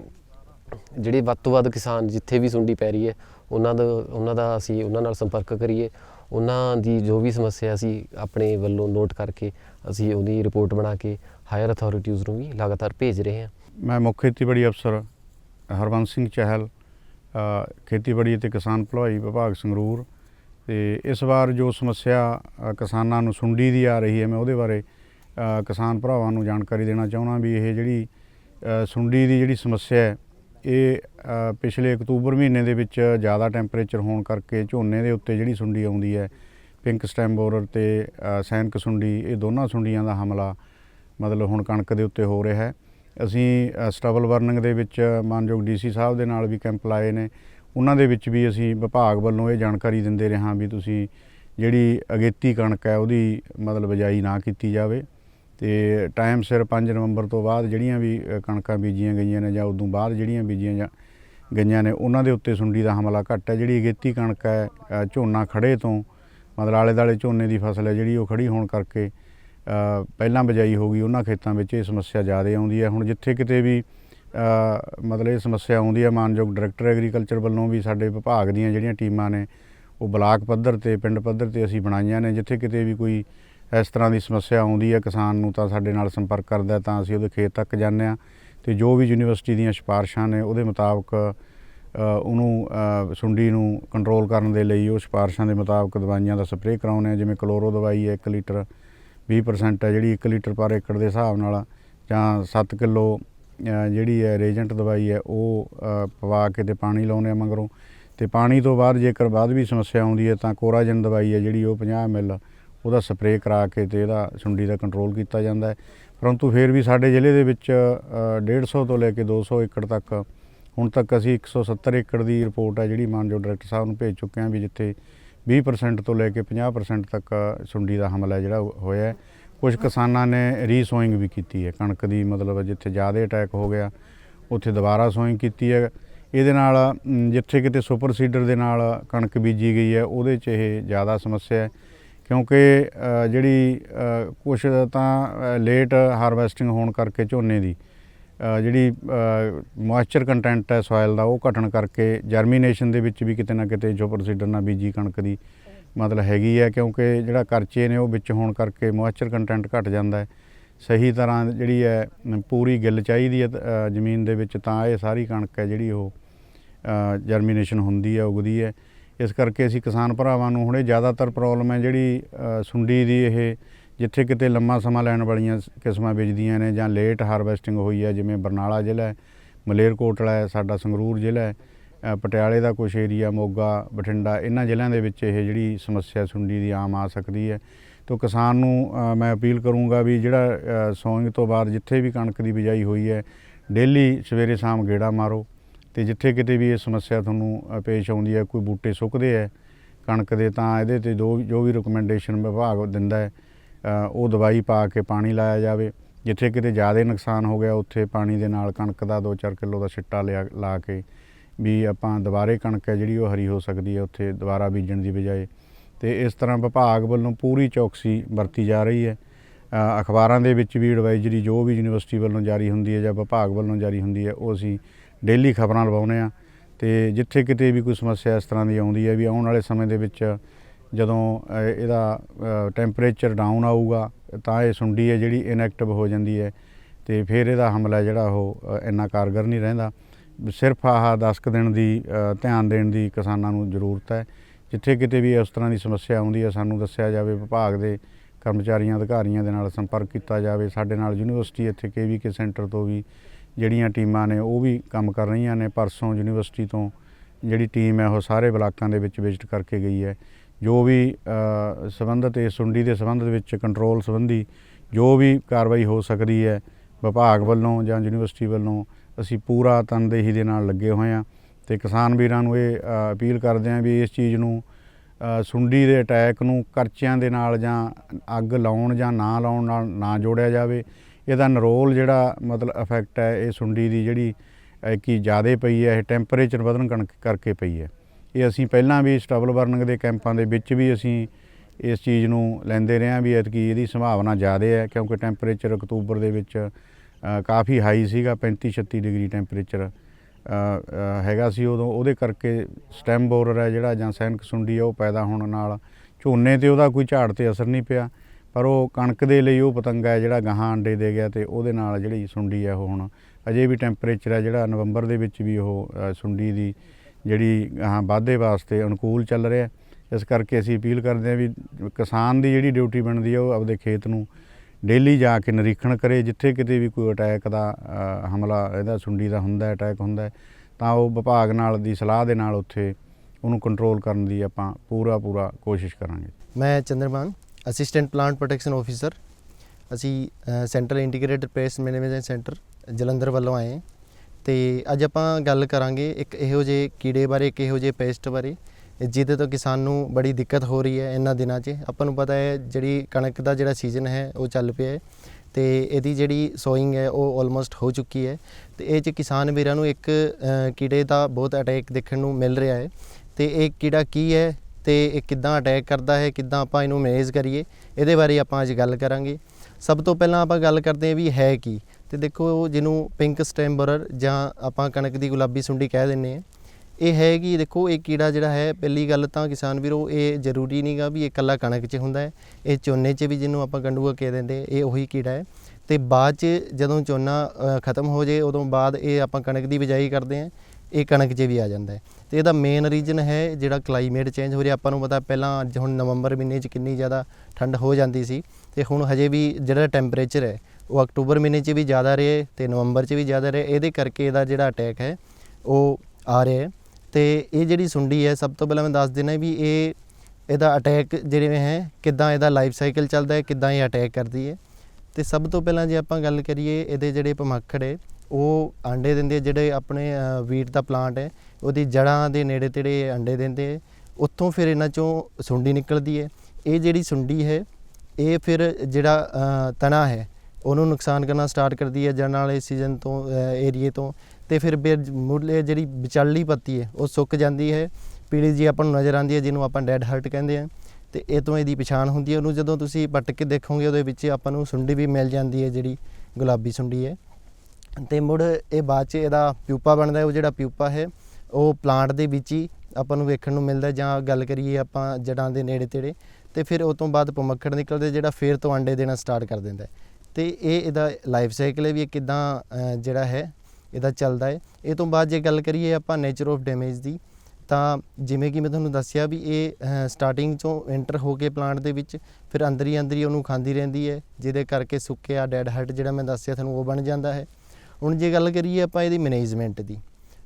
ਜਿਹੜੇ ਵੱਧ ਤੋਂ ਵੱਧ ਕਿਸਾਨ ਜਿੱਥੇ ਵੀ ਸੁੰਡੀ ਪੈ ਰਹੀ ਹੈ, ਉਹਨਾਂ ਦਾ ਉਹਨਾਂ ਦਾ ਅਸੀਂ ਉਹਨਾਂ ਨਾਲ ਸੰਪਰਕ ਕਰੀਏ। ਉਹਨਾਂ ਦੀ ਜੋ ਵੀ ਸਮੱਸਿਆ ਅਸੀਂ ਆਪਣੇ ਵੱਲੋਂ ਨੋਟ ਕਰਕੇ ਅਸੀਂ ਉਹਦੀ ਰਿਪੋਰਟ ਬਣਾ ਕੇ ਹਾਇਰ ਅਥਾਰਟੀਜ਼ ਨੂੰ ਵੀ ਲਗਾਤਾਰ ਭੇਜ ਰਹੇ ਹਾਂ। ਮੈਂ ਮੁੱਖ ਖੇਤੀਬਾੜੀ ਅਫਸਰ ਹਰਬੰਸ ਸਿੰਘ ਚਹਿਲ ਖੇਤੀਬਾੜੀ ਅਤੇ ਕਿਸਾਨ ਭਲਾਈ ਵਿਭਾਗ ਸੰਗਰੂਰ ਤੇ ਇਸ ਵਾਰ ਜੋ ਸਮੱਸਿਆ ਕਿਸਾਨਾਂ ਨੂੰ ਸੁੰਡੀ ਦੀ ਆ ਰਹੀ ਹੈ, ਮੈਂ ਉਹਦੇ ਬਾਰੇ ਕਿਸਾਨ ਭਰਾਵਾਂ ਨੂੰ ਜਾਣਕਾਰੀ ਦੇਣਾ ਚਾਹੁੰਦਾ ਵੀ ਇਹ ਜਿਹੜੀ ਸੁੰਡੀ ਦੀ ਜਿਹੜੀ ਸਮੱਸਿਆ ਹੈ, ਇਹ ਪਿਛਲੇ ਅਕਤੂਬਰ ਮਹੀਨੇ ਦੇ ਵਿੱਚ ਜ਼ਿਆਦਾ ਟੈਂਪਰੇਚਰ ਹੋਣ ਕਰਕੇ ਝੋਨੇ ਦੇ ਉੱਤੇ ਜਿਹੜੀ ਸੁੰਡੀ ਆਉਂਦੀ ਹੈ, ਪਿੰਕ ਸਟੈਮ ਬੋਰਰ ਤੇ ਸੈਨਕ ਸੁੰਡੀ, ਇਹ ਦੋਨਾਂ ਸੁੰਡੀਆਂ ਦਾ ਹਮਲਾ ਮਤਲਬ ਹੁਣ ਕਣਕ ਦੇ ਉੱਤੇ ਹੋ ਰਿਹਾ ਹੈ। ਅਸੀਂ ਸਟਬਲ ਬਰਨਿੰਗ ਦੇ ਵਿੱਚ ਮਾਨਯੋਗ ਡੀਸੀ ਸਾਹਿਬ ਦੇ ਨਾਲ ਵੀ ਕੈਂਪ ਲਾਏ ਨੇ ਉਹਨਾਂ ਦੇ ਵਿੱਚ ਵੀ ਅਸੀਂ ਵਿਭਾਗ ਵੱਲੋਂ ਇਹ ਜਾਣਕਾਰੀ ਦਿੰਦੇ ਰਹੇ ਹਾਂ ਵੀ ਤੁਸੀਂ ਜਿਹੜੀ ਅਗੇਤੀ ਕਣਕ ਹੈ ਉਹਦੀ ਮਤਲਬ ਬਿਜਾਈ ਨਾ ਕੀਤੀ ਜਾਵੇ ਤੇ ਟਾਈਮ ਸਿਰ 5 ਨਵੰਬਰ ਤੋਂ ਬਾਅਦ ਜਿਹੜੀਆਂ ਵੀ ਕਣਕਾਂ ਬੀਜੀਆਂ ਗਈਆਂ ਨੇ ਜਾਂ ਉਦੋਂ ਬਾਅਦ ਜਿਹੜੀਆਂ ਬੀਜੀਆਂ ਜਾਂ ਗਈਆਂ ਨੇ, ਉਹਨਾਂ ਦੇ ਉੱਤੇ ਸੁੰਡੀ ਦਾ ਹਮਲਾ ਘੱਟ ਹੈ। ਜਿਹੜੀ ਅਗੇਤੀ ਕਣਕ ਹੈ ਝੋਨਾ ਖੜੇ ਤੋਂ, ਮਤਲਬ ਆਲੇ ਦਾਲੇ ਝੋਨੇ ਦੀ ਫਸਲ ਹੈ ਜਿਹੜੀ ਉਹ ਖੜੀ ਹੋਣ ਕਰਕੇ ਪਹਿਲਾਂ ਬਿਜਾਈ ਹੋ ਗਈ, ਉਹਨਾਂ ਖੇਤਾਂ ਵਿੱਚ ਇਹ ਸਮੱਸਿਆ ਜ਼ਿਆਦਾ ਆਉਂਦੀ ਹੈ। ਹੁਣ ਜਿੱਥੇ ਕਿਤੇ ਵੀ ਮਤਲਬ ਇਹ ਸਮੱਸਿਆ ਆਉਂਦੀ ਹੈ ਮਾਨਯੋਗ ਡਾਇਰੈਕਟਰ ਐਗਰੀਕਲਚਰ ਵੱਲੋਂ ਵੀ ਸਾਡੇ ਵਿਭਾਗ ਦੀਆਂ ਜਿਹੜੀਆਂ ਟੀਮਾਂ ਨੇ, ਉਹ ਬਲਾਕ ਪੱਧਰ ਤੇ, ਪਿੰਡ ਪੱਧਰ ਤੇ ਅਸੀਂ ਬਣਾਈਆਂ ਨੇ। ਜਿੱਥੇ ਕਿਤੇ ਵੀ ਕੋਈ ਇਸ ਤਰ੍ਹਾਂ ਦੀ ਸਮੱਸਿਆ ਆਉਂਦੀ ਹੈ ਕਿਸਾਨ ਨੂੰ ਤਾਂ ਸਾਡੇ ਨਾਲ ਸੰਪਰਕ ਕਰਦਾ ਤਾਂ ਅਸੀਂ ਉਹਦੇ ਖੇਤ ਤੱਕ ਜਾਂਦੇ ਹਾਂ। ਤੇ ਜੋ ਵੀ ਯੂਨੀਵਰਸਿਟੀ ਦੀਆਂ ਸਿਫਾਰਸ਼ਾਂ ਨੇ, ਉਹਦੇ ਮੁਤਾਬਕ ਉਹਨੂੰ ਸੁੰਡੀ ਨੂੰ ਕੰਟਰੋਲ ਕਰਨ ਦੇ ਲਈ ਉਹ ਸਿਫਾਰਸ਼ਾਂ ਦੇ ਮੁਤਾਬਕ ਦਵਾਈਆਂ ਦਾ ਸਪਰੇਅ ਕਰਾਉਂਦੇ ਆ ਜਿਵੇਂ ਕਲੋਰੋ ਦਵਾਈ ਹੈ 1 ਲੀਟਰ 20% ਹੈ ਜਿਹੜੀ 1 ਲੀਟਰ ਪਰ ਏਕੜ ਦੇ ਹਿਸਾਬ ਨਾਲ, ਜਾਂ 7 ਕਿਲੋ ਜਿਹੜੀ ਹੈ ਰੇਜੈਂਟ ਦਵਾਈ ਹੈ ਉਹ ਪਵਾ ਕੇ ਤੇ ਪਾਣੀ ਲਾਉਂਦੇ ਆ ਮਗਰੋਂ। ਤੇ ਪਾਣੀ ਤੋਂ ਬਾਅਦ ਜੇਕਰ ਬਾਅਦ ਵੀ ਸਮੱਸਿਆ ਆਉਂਦੀ ਹੈ ਤਾਂ ਕੋਰਾਜਨ ਦਵਾਈ ਹੈ ਜਿਹੜੀ ਉਹ 50 ml ਉਹਦਾ ਸਪਰੇਅ ਕਰਾ ਕੇ ਤੇ ਇਹਦਾ ਸੁੰਡੀ ਦਾ ਕੰਟਰੋਲ ਕੀਤਾ ਜਾਂਦਾ ਹੈ। ਪਰੰਤੂ ਫਿਰ ਵੀ ਸਾਡੇ ਜ਼ਿਲ੍ਹੇ ਦੇ ਵਿੱਚ ਅ, 150 ਤੋਂ ਲੈ ਕੇ 200 ਏਕੜ ਤੱਕ ਹੁਣ ਤੱਕ ਅਸੀਂ 170 ਏਕੜ ਦੀ ਰਿਪੋਰਟ ਹੈ ਜਿਹੜੀ ਮਾਨਯੋਗ ਡਾਇਰੈਕਟਰ ਸਾਹਿਬ ਨੂੰ ਭੇਜ ਚੁੱਕੇ ਹਾਂ ਵੀ ਜਿੱਥੇ 20% ਤੋਂ ਲੈ ਕੇ 50% ਤੱਕ ਸੁੰਡੀ ਦਾ ਹਮਲਾ ਜਿਹੜਾ ਹੋਇਆ ਕੁਝ ਕਿਸਾਨਾਂ ਨੇ ਰੀਸੋਇੰਗ ਵੀ ਕੀਤੀ ਹੈ। ਕਣਕ ਦੀ ਮਤਲਬ ਜਿੱਥੇ ਜ਼ਿਆਦਾ ਅਟੈਕ ਹੋ ਗਿਆ, ਉੱਥੇ ਦੁਬਾਰਾ ਸੋਇੰਗ ਕੀਤੀ ਹੈ। ਇਹਦੇ ਨਾਲ ਜਿੱਥੇ ਕਿਤੇ ਸੁਪਰ ਸੀਡਰ ਦੇ ਨਾਲ ਕਣਕ ਬੀਜੀ ਗਈ ਹੈ, ਉਹਦੇ 'ਚ ਇਹ ਜ਼ਿਆਦਾ ਸਮੱਸਿਆ ਹੈ। ਕਿਉਂਕਿ ਜਿਹੜੀ ਕੁਝ ਤਾਂ ਲੇਟ ਹਾਰਵੈਸਟਿੰਗ ਹੋਣ ਕਰਕੇ ਝੋਨੇ ਦੀ ਜਿਹੜੀ ਮੋਇਸਚਰ ਕੰਟੈਂਟ ਹੈ ਸੋਇਲ ਦਾ, ਉਹ ਘਟਣ ਕਰਕੇ ਜਰਮੀਨੇਸ਼ਨ ਦੇ ਵਿੱਚ ਵੀ ਕਿਤੇ ਨਾ ਕਿਤੇ ਸੁਪਰ ਸੀਡਰ ਨਾਲ ਬੀਜੀ ਕਣਕ ਦੀ। ਮਤਲਬ ਹੈਗੀ ਹੈ ਕਿਉਂਕਿ ਜਿਹੜਾ ਕਰਚੇ ਨੇ ਉਹ ਵਿੱਚ ਹੋਣ ਕਰਕੇ ਮੋਇਸਚਰ ਕੰਟੈਂਟ ਘਟ ਜਾਂਦਾ ਹੈ। ਸਹੀ ਤਰ੍ਹਾਂ ਜਿਹੜੀ ਹੈ ਪੂਰੀ ਗਿੱਲ ਚਾਹੀਦੀ ਹੈ ਜ਼ਮੀਨ ਦੇ ਵਿੱਚ ਤਾਂ ਇਹ ਸਾਰੀ ਕਣਕ ਹੈ ਜਿਹੜੀ ਉਹ ਜਰਮੀਨੇਸ਼ਨ ਹੁੰਦੀ ਹੈ, ਉਗਦੀ ਹੈ। ਇਸ ਕਰਕੇ ਅਸੀਂ ਕਿਸਾਨ ਭਰਾਵਾਂ ਨੂੰ ਹੁਣੇ ਜ਼ਿਆਦਾਤਰ ਪ੍ਰੋਬਲਮ ਹੈ ਜਿਹੜੀ ਸੁੰਡੀ ਦੀ ਇਹ ਜਿੱਥੇ ਕਿਤੇ ਲੰਮਾ ਸਮਾਂ ਲੈਣ ਵਾਲੀਆਂ ਕਿਸਮਾਂ ਬੀਜਦੀਆਂ ਨੇ ਜਾਂ ਲੇਟ ਹਾਰਵੈਸਟਿੰਗ ਹੋਈ ਹੈ, ਜਿਵੇਂ ਬਰਨਾਲਾ ਜ਼ਿਲ੍ਹਾ ਹੈ, ਮਲੇਰਕੋਟਲਾ ਹੈ, ਸਾਡਾ ਸੰਗਰੂਰ ਜ਼ਿਲ੍ਹਾ ਹੈ। ਪਟਿਆਲੇ ਦਾ ਕੁਛ ਏਰੀਆ ਮੋਗਾ, ਬਠਿੰਡਾ, ਇਹਨਾਂ ਜ਼ਿਲ੍ਹਿਆਂ ਦੇ ਵਿੱਚ ਇਹ ਜਿਹੜੀ ਸਮੱਸਿਆ ਸੁੰਡੀ ਦੀ ਆਮ ਆ ਸਕਦੀ ਹੈ। ਤੋ ਕਿਸਾਨ ਨੂੰ ਮੈਂ ਅਪੀਲ ਕਰੂੰਗਾ ਵੀ ਜਿਹੜਾ ਸੌਂਗ ਤੋਂ ਬਾਅਦ ਜਿੱਥੇ ਵੀ ਕਣਕ ਦੀ ਬਿਜਾਈ ਹੋਈ ਹੈ, ਡੇਲੀ ਸਵੇਰੇ ਸ਼ਾਮ ਗੇੜਾ ਮਾਰੋ ਤੇ ਜਿੱਥੇ ਕਿਤੇ ਵੀ ਇਹ ਸਮੱਸਿਆ ਤੁਹਾਨੂੰ ਪੇਸ਼ ਆਉਂਦੀ ਹੈ, ਕੋਈ ਬੂਟੇ ਸੁੱਕਦੇ ਹੈ ਕਣਕ ਦੇ, ਤਾਂ ਇਹਦੇ ਤੇ ਜੋ ਜੋ ਵੀ ਰეკਮੈਂਡੇਸ਼ਨ ਵਿਭਾਗ ਦਿੰਦਾ ਹੈ ਉਹ ਦਵਾਈ ਪਾ ਕੇ ਪਾਣੀ ਲਾਇਆ ਜਾਵੇ। ਜਿੱਥੇ ਕਿਤੇ ਜ਼ਿਆਦਾ ਨੁਕਸਾਨ ਹੋ ਗਿਆ, ਉੱਥੇ ਪਾਣੀ ਦੇ ਨਾਲ ਕਣਕ ਦਾ 2-4 ਕਿਲੋ ਦਾ ਛਿੱਟਾ ਲਿਆ, ਲਾ ਕੇ ਵੀ ਆਪਾਂ ਦੁਬਾਰੇ ਕਣਕ ਹੈ ਜਿਹੜੀ ਉਹ ਹਰੀ ਹੋ ਸਕਦੀ ਹੈ, ਉੱਥੇ ਦੁਬਾਰਾ ਬੀਜਣ ਦੀ ਬਜਾਏ। ਤੇ ਇਸ ਤਰ੍ਹਾਂ ਵਿਭਾਗ ਵੱਲੋਂ ਪੂਰੀ ਚੌਕਸੀ ਵਰਤੀ ਜਾ ਰਹੀ ਹੈ। ਅਖਬਾਰਾਂ ਦੇ ਵਿੱਚ ਵੀ ਐਡਵਾਈਜ਼ਰੀ ਜੋ ਵੀ ਯੂਨੀਵਰਸਿਟੀ ਵੱਲੋਂ ਜਾਰੀ ਹੁੰਦੀ ਹੈ ਜਾਂ ਵਿਭਾਗ ਵੱਲੋਂ ਜਾਰੀ ਹੁੰਦੀ ਹੈ, ਉਹ ਅਸੀਂ ਡੇਲੀ ਖਬਰਾਂ ਲਵਾਉਂਦੇ ਆ ਤੇ ਜਿੱਥੇ ਕਿਤੇ ਵੀ ਕੋਈ ਸਮੱਸਿਆ ਇਸ ਤਰ੍ਹਾਂ ਦੀ ਆਉਂਦੀ ਹੈ ਵੀ ਆਉਣ ਵਾਲੇ ਸਮੇਂ ਦੇ ਵਿੱਚ ਜਦੋਂ ਇਹਦਾ ਟੈਂਪਰੇਚਰ ਡਾਊਨ ਆਊਗਾ, ਤਾਂ ਇਹ ਸੁੰਡੀ ਹੈ ਜਿਹੜੀ ਇਨਐਕਟਿਵ ਹੋ ਜਾਂਦੀ ਹੈ। ਤੇ ਫਿਰ ਇਹਦਾ ਹਮਲਾ ਜਿਹੜਾ ਉਹ ਇੰਨਾ ਕਾਰਗਰ ਨਹੀਂ ਰਹਿੰਦਾ। ਸਿਰਫ ਆਹ 10 ਕੁ ਦਿਨ ਦੀ ਧਿਆਨ ਦੇਣ ਦੀ ਕਿਸਾਨਾਂ ਨੂੰ ਜ਼ਰੂਰਤ ਹੈ। ਜਿੱਥੇ ਕਿਤੇ ਵੀ ਇਸ ਤਰ੍ਹਾਂ ਦੀ ਸਮੱਸਿਆ ਆਉਂਦੀ ਹੈ ਸਾਨੂੰ ਦੱਸਿਆ ਜਾਵੇ ਵਿਭਾਗ ਦੇ ਕਰਮਚਾਰੀਆਂ ਅਧਿਕਾਰੀਆਂ ਦੇ ਨਾਲ ਸੰਪਰਕ ਕੀਤਾ ਜਾਵੇ। ਸਾਡੇ ਨਾਲ ਯੂਨੀਵਰਸਿਟੀ ਇੱਥੇ ਕੇਵੀਕੇ ਸੈਂਟਰ ਤੋਂ ਵੀ ਜਿਹੜੀਆਂ ਟੀਮਾਂ ਨੇ ਉਹ ਵੀ ਕੰਮ ਕਰ ਰਹੀਆਂ ਨੇ। ਪਰਸੋਂ ਯੂਨੀਵਰਸਿਟੀ ਤੋਂ ਜਿਹੜੀ ਟੀਮ ਹੈ ਉਹ ਸਾਰੇ ਬਲਾਕਾਂ ਦੇ ਵਿੱਚ ਵਿਜ਼ਿਟ ਕਰਕੇ ਗਈ ਹੈ। ਜੋ ਵੀ ਅ, ਸੰਬੰਧਿਤ ਇਸ ਸੁੰਡੀ ਦੇ ਸੰਬੰਧ ਵਿੱਚ ਕੰਟਰੋਲ ਸੰਬੰਧੀ ਜੋ ਵੀ ਕਾਰਵਾਈ ਹੋ ਸਕਦੀ ਹੈ ਵਿਭਾਗ ਵੱਲੋਂ ਜਾਂ ਯੂਨੀਵਰਸਿਟੀ ਵੱਲੋਂ ਅਸੀਂ ਪੂਰਾ ਤਨਦੇਹੀ ਦੇ ਨਾਲ ਲੱਗੇ ਹੋਏ ਹਾਂ ਤੇ ਕਿਸਾਨ ਵੀਰਾਂ ਨੂੰ ਇਹ ਅਪੀਲ ਕਰਦੇ ਹਾਂ ਵੀ ਇਸ ਚੀਜ਼ ਨੂੰ ਸੁੰਡੀ ਦੇ ਅਟੈਕ ਨੂੰ ਕਰਚਿਆਂ ਦੇ ਨਾਲ ਜਾਂ ਅੱਗ ਲਾਉਣ ਜਾਂ ਨਾ ਲਾਉਣ ਨਾਲ ਨਾ ਜੋੜਿਆ ਜਾਵੇ। ਇਹਦਾ ਨਰੋਲ ਜਿਹੜਾ ਮਤਲਬ ਇਫੈਕਟ ਹੈ, ਇਹ ਸੁੰਡੀ ਦੀ ਜਿਹੜੀ ਕਿ ਜ਼ਿਆਦਾ ਪਈ ਹੈ, ਇਹ ਟੈਂਪਰੇਚਰ ਵਧਣ ਕਣ- ਕਰਕੇ ਪਈ ਹੈ। ਇਹ ਅਸੀਂ ਪਹਿਲਾਂ ਵੀ ਸਟਬਲ ਬਰਨਿੰਗ ਦੇ ਕੈਂਪਾਂ ਦੇ ਵਿੱਚ ਵੀ ਅਸੀਂ ਇਸ ਚੀਜ਼ ਨੂੰ ਲੈਂਦੇ ਰਹੇ ਹਾਂ ਵੀ ਐਤਕੀ ਇਹਦੀ ਸੰਭਾਵਨਾ ਜ਼ਿਆਦਾ ਹੈ ਕਿਉਂਕਿ ਟੈਂਪਰੇਚਰ ਅਕਤੂਬਰ ਦੇ ਵਿੱਚ ਕਾਫੀ ਹਾਈ ਸੀਗਾ 35 36 ਡਿਗਰੀ ਟੈਂਪਰੇਚਰ ਹੈਗਾ ਸੀ ਉਦੋਂ। ਉਹਦੇ ਕਰਕੇ ਸਟੈਮ ਬੋਰਰ ਹੈ ਜਿਹੜਾ ਜਾਂ ਸੈਨਕ ਸੁੰਡੀ ਹੈ, ਉਹ ਪੈਦਾ ਹੋਣ ਨਾਲ ਝੋਨੇ ਤੇ ਉਹਦਾ ਕੋਈ ਝਾੜ ਤੇ ਅਸਰ ਨਹੀਂ ਪਿਆ। ਪਰ ਉਹ ਕਣਕ ਦੇ ਲਈ ਉਹ ਪਤੰਗਾ ਹੈ ਜਿਹੜਾ ਗਾਹਾਂ ਅੰਡੇ ਦੇ ਗਿਆ ਤੇ ਉਹਦੇ ਨਾਲ ਜਿਹੜੀ ਸੁੰਡੀ ਹੈ ਉਹ ਹੁਣ ਅਜੇ ਵੀ ਟੈਂਪਰੇਚਰ ਹੈ ਜਿਹੜਾ ਨਵੰਬਰ ਦੇ ਵਿੱਚ ਵੀ ਉਹ ਸੁੰਡੀ ਦੀ ਜਿਹੜੀ ਗਾਹਾਂ ਵਾਧੇ ਵਾਸਤੇ ਅਨੁਕੂਲ ਚੱਲ ਰਿਹਾ। ਇਸ ਕਰਕੇ ਅਸੀਂ ਅਪੀਲ ਕਰਦੇ ਹਾਂ ਵੀ ਕਿਸਾਨ ਦੀ ਜਿਹੜੀ ਡਿਊਟੀ ਬਣਦੀ ਹੈ ਉਹ ਆਪਦੇ ਖੇਤ ਨੂੰ ਡੇਲੀ ਜਾ ਕੇ ਨਿਰੀਖਣ ਕਰੇ, ਜਿੱਥੇ ਕਿਤੇ ਵੀ ਕੋਈ ਅਟੈਕ ਦਾ ਹਮਲਾ ਇਹਦਾ ਸੁੰਡੀ ਦਾ ਹੁੰਦਾ ਅਟੈਕ ਹੁੰਦਾ, ਤਾਂ ਉਹ ਵਿਭਾਗ ਨਾਲ ਦੀ ਸਲਾਹ ਦੇ ਨਾਲ ਉੱਥੇ ਉਹਨੂੰ ਕੰਟਰੋਲ ਕਰਨ ਦੀ ਆਪਾਂ ਪੂਰਾ ਪੂਰਾ ਕੋਸ਼ਿਸ਼ ਕਰਾਂਗੇ। ਮੈਂ Chandraman assistant plant protection officer ਅਸੀਂ central integrated pest management centre Jalandhar ਵੱਲੋਂ ਆਏ ਹਾਂ। ਤੇ ਅੱਜ ਆਪਾਂ ਗੱਲ ਕਰਾਂਗੇ ਇੱਕ ਇਹੋ ਜਿਹੇ ਕੀੜੇ ਬਾਰੇ, ਇੱਕ ਇਹੋ ਜਿਹੇ ਪੇਸਟ ਬਾਰੇ। ਜਿਹਦੇ ਤੋਂ ਕਿਸਾਨ ਨੂੰ ਬੜੀ ਦਿੱਕਤ ਹੋ ਰਹੀ ਹੈ ਇਹਨਾਂ ਦਿਨਾਂ 'ਚ। ਆਪਾਂ ਨੂੰ ਪਤਾ ਹੈ ਜਿਹੜੀ ਕਣਕ ਦਾ ਜਿਹੜਾ ਸੀਜ਼ਨ ਹੈ, ਉਹ ਚੱਲ ਪਿਆ ਹੈ ਤੇ ਇਹਦੀ ਜਿਹੜੀ ਸੋਇੰਗ ਹੈ, ਉਹ ਆਲਮੋਸਟ ਹੋ ਚੁੱਕੀ ਹੈ ਤੇ ਇਹ 'ਚ ਕਿਸਾਨ ਵੀਰਾਂ ਨੂੰ ਇੱਕ ਕੀੜੇ ਦਾ ਬਹੁਤ ਅਟੈਕ ਦੇਖਣ ਨੂੰ ਮਿਲ ਰਿਹਾ ਹੈ ਤੇ ਇਹ ਕੀੜਾ ਕੀ ਹੈ ਤੇ ਇਹ ਕਿੱਦਾਂ ਅਟੈਕ ਕਰਦਾ ਹੈ, ਕਿੱਦਾਂ ਆਪਾਂ ਇਹਨੂੰ ਮੈਨੇਜ ਕਰੀਏ, ਇਹਦੇ ਬਾਰੇ ਆਪਾਂ ਅੱਜ ਗੱਲ ਕਰਾਂਗੇ। ਸਭ ਤੋਂ ਪਹਿਲਾਂ ਆਪਾਂ ਗੱਲ ਕਰਦੇ ਹਾਂ ਵੀ ਹੈ ਕੀ। ਤੇ ਦੇਖੋ, ਜਿਹਨੂੰ ਪਿੰਕ ਸਟੈਮ ਜਾਂ ਆਪਾਂ ਕਣਕ ਦੀ ਗੁਲਾਬੀ ਸੁੰਡੀ ਕਹਿ ਦਿੰਨੇ ਆ ਇਹ ਹੈ ਕਿ ਦੇਖੋ, ਇਹ ਕੀੜਾ ਜਿਹੜਾ ਹੈ, ਪਹਿਲੀ ਗੱਲ ਤਾਂ ਕਿਸਾਨ ਵੀਰੋ, ਇਹ ਜ਼ਰੂਰੀ ਨਹੀਂਗਾ ਵੀ ਇਹ ਇਕੱਲਾ ਕਣਕ 'ਚ ਹੁੰਦਾ ਹੈ। ਇਹ ਝੋਨੇ 'ਚ ਵੀ ਜਿਹਨੂੰ ਆਪਾਂ ਗੰਡੂਆ ਕਹਿ ਦਿੰਦੇ, ਇਹ ਉਹੀ ਕੀੜਾ ਹੈ। ਤੇ ਬਾਅਦ 'ਚ ਜਦੋਂ ਝੋਨਾ ਖਤਮ ਹੋ ਜੇ, ਉਦੋਂ ਬਾਅਦ ਇਹ ਆਪਾਂ ਕਣਕ ਦੀ ਬਿਜਾਈ ਕਰਦੇ ਹਾਂ, ਇਹ ਕਣਕ 'ਚ ਵੀ ਆ ਜਾਂਦਾ ਹੈ। ਤੇ ਇਹਦਾ ਮੇਨ ਰੀਜਨ ਹੈ ਜਿਹੜਾ ਕਲਾਈਮੇਟ ਚੇਂਜ ਹੋ ਰਿਹਾ। ਆਪਾਂ ਨੂੰ ਪਤਾ ਪਹਿਲਾਂ ਅੱਜ ਹੁਣ ਨਵੰਬਰ ਮਹੀਨੇ 'ਚ ਕਿੰਨੀ ਜ਼ਿਆਦਾ ਠੰਡ ਹੋ ਜਾਂਦੀ ਸੀ। ਤੇ ਹੁਣ ਹਜੇ ਵੀ ਜਿਹੜਾ ਟੈਂਪਰੇਚਰ ਹੈ, ਉਹ ਅਕਤੂਬਰ ਮਹੀਨੇ 'ਚ ਵੀ ਜ਼ਿਆਦਾ ਰਹੇ ਤੇ ਨਵੰਬਰ 'ਚ ਵੀ ਜ਼ਿਆਦਾ ਰਹੇ। ਇਹਦੇ ਕਰਕੇ ਇਹਦਾ ਜਿਹੜਾ ਅਟੈਕ ਹੈ, ਉਹ ਆ ਰਿਹਾ ਹੈ। ਤੇ ਇਹ ਜਿਹੜੀ ਸੁੰਡੀ ਹੈ ਸਭ ਤੋਂ ਪਹਿਲਾਂ ਮੈਂ ਦੱਸ ਦੇਣਾ ਵੀ ਇਹ ਇਹਦਾ ਅਟੈਕ ਜਿਹੜੇ ਹੈ ਕਿੱਦਾਂ ਇਹਦਾ ਲਾਈਫ ਸਾਈਕਲ ਚੱਲਦਾ ਹੈ ਕਿੱਦਾਂ ਇਹ ਅਟੈਕ ਕਰਦੀ ਹੈ। ਤੇ ਸਭ ਤੋਂ ਪਹਿਲਾਂ ਜੇ ਆਪਾਂ ਗੱਲ ਕਰੀਏ ਇਹਦੇ ਜਿਹੜੇ ਭਮੱਖੜ ਹੈ ਉਹ ਆਂਡੇ ਦਿੰਦੇ ਜਿਹੜੇ ਆਪਣੇ ਵੀਟ ਦਾ ਪਲਾਂਟ ਹੈ ਉਹਦੀ ਜੜ੍ਹਾਂ ਦੇ ਨੇੜੇ ਤੇੜੇ ਆਂਡੇ ਦਿੰਦੇ ਉੱਥੋਂ ਫਿਰ ਇਹਨਾਂ ਚੋਂ ਸੁੰਡੀ ਨਿਕਲਦੀ ਹੈ। ਇਹ ਜਿਹੜੀ ਸੁੰਡੀ ਹੈ ਇਹ ਫਿਰ ਜਿਹੜਾ ਅ, ਤਣਾ ਹੈ ਉਹਨੂੰ ਨੁਕਸਾਨ ਕਰਨਾ ਸਟਾਰਟ ਕਰਦੀ ਹੈ ਜੜ੍ਹਾਂ ਵਾਲੇ ਸੀਜ਼ਨ ਤੋਂ ਏਰੀਏ ਤੋਂ। ਤੇ ਫਿਰ ਫਿਰ ਮੁੱਢਲੇ ਜਿਹੜੀ ਵਿਚਾਲੀ ਪੱਤੀ ਹੈ, ਉਹ ਸੁੱਕ ਜਾਂਦੀ ਹੈ। ਪੀਲੀ ਜੀ ਆਪਾਂ ਨੂੰ ਨਜ਼ਰ ਆਉਂਦੀ ਹੈ, ਜਿਹਨੂੰ ਆਪਾਂ ਡੈਡ ਹਰਟ ਕਹਿੰਦੇ ਆ ਤੇ ਇਹ ਤੋਂ ਇਹਦੀ ਪਛਾਣ ਹੁੰਦੀ ਹੈ। ਉਹਨੂੰ ਜਦੋਂ ਤੁਸੀਂ ਪੱਟ ਕੇ ਦੇਖੋਗੇ, ਉਹਦੇ ਵਿੱਚ ਆਪਾਂ ਨੂੰ ਸੁੰਡੀ ਵੀ ਮਿਲ ਜਾਂਦੀ ਹੈ, ਜਿਹੜੀ ਗੁਲਾਬੀ ਸੁੰਡੀ ਹੈ। ਤੇ ਮੁੜ ਇਹ ਬਾਅਦ ਚ ਇਹਦਾ ਪਿਊਪਾ ਬਣਦਾ ਹੈ। ਉਹ ਜਿਹੜਾ ਪਿਊਪਾ ਹੈ, ਉਹ ਪਲਾਂਟ ਦੇ ਵਿੱਚ ਹੀ ਆਪਾਂ ਨੂੰ ਵੇਖਣ ਨੂੰ ਮਿਲਦਾ ਜਾਂ ਗੱਲ ਕਰੀਏ ਆਪਾਂ ਜੜਾਂ ਦੇ ਨੇੜੇ ਤੇੜੇ। ਤੇ ਫਿਰ ਉਹ ਤੋਂ ਬਾਅਦ ਪਮੱਖੜ ਨਿਕਲਦੇ ਜਿਹੜਾ ਫੇਰ ਤੋਂ ਅੰਡੇ ਦੇਣਾ ਸਟਾਰਟ ਕਰ ਦਿੰਦਾ ਹੈ। ਤੇ ਇਹ ਇਹਦਾ ਲਾਈਫ ਸਾਈਕਲ ਹੈ ਵੀ ਇਹ ਕਿਦਾਂ ਜਿਹੜਾ ਹੈ ਇਹਦਾ ਚੱਲਦਾ ਹੈ। ਇਹ ਤੋਂ ਬਾਅਦ ਜੇ ਗੱਲ ਕਰੀਏ ਆਪਾਂ ਨੇਚਰ ਆਫ ਡੈਮੇਜ ਦੀ, ਤਾਂ ਜਿਵੇਂ ਕਿ ਮੈਂ ਤੁਹਾਨੂੰ ਦੱਸਿਆ ਵੀ ਇਹ ਸਟਾਰਟਿੰਗ ਚੋਂ ਐਂਟਰ ਹੋ ਕੇ ਪਲਾਂਟ ਦੇ ਵਿੱਚ, ਫਿਰ ਅੰਦਰ ਹੀ ਅੰਦਰ ਹੀ ਉਹਨੂੰ ਖਾਂਦੀ ਰਹਿੰਦੀ ਹੈ, ਜਿਹਦੇ ਕਰਕੇ ਸੁੱਕਿਆ ਡੈਡ ਹਰਟ ਜਿਹੜਾ ਮੈਂ ਦੱਸਿਆ ਤੁਹਾਨੂੰ ਉਹ ਬਣ ਜਾਂਦਾ ਹੈ। ਹੁਣ ਜੇ ਗੱਲ ਕਰੀਏ ਆਪਾਂ ਇਹਦੀ ਮੈਨੇਜਮੈਂਟ ਦੀ,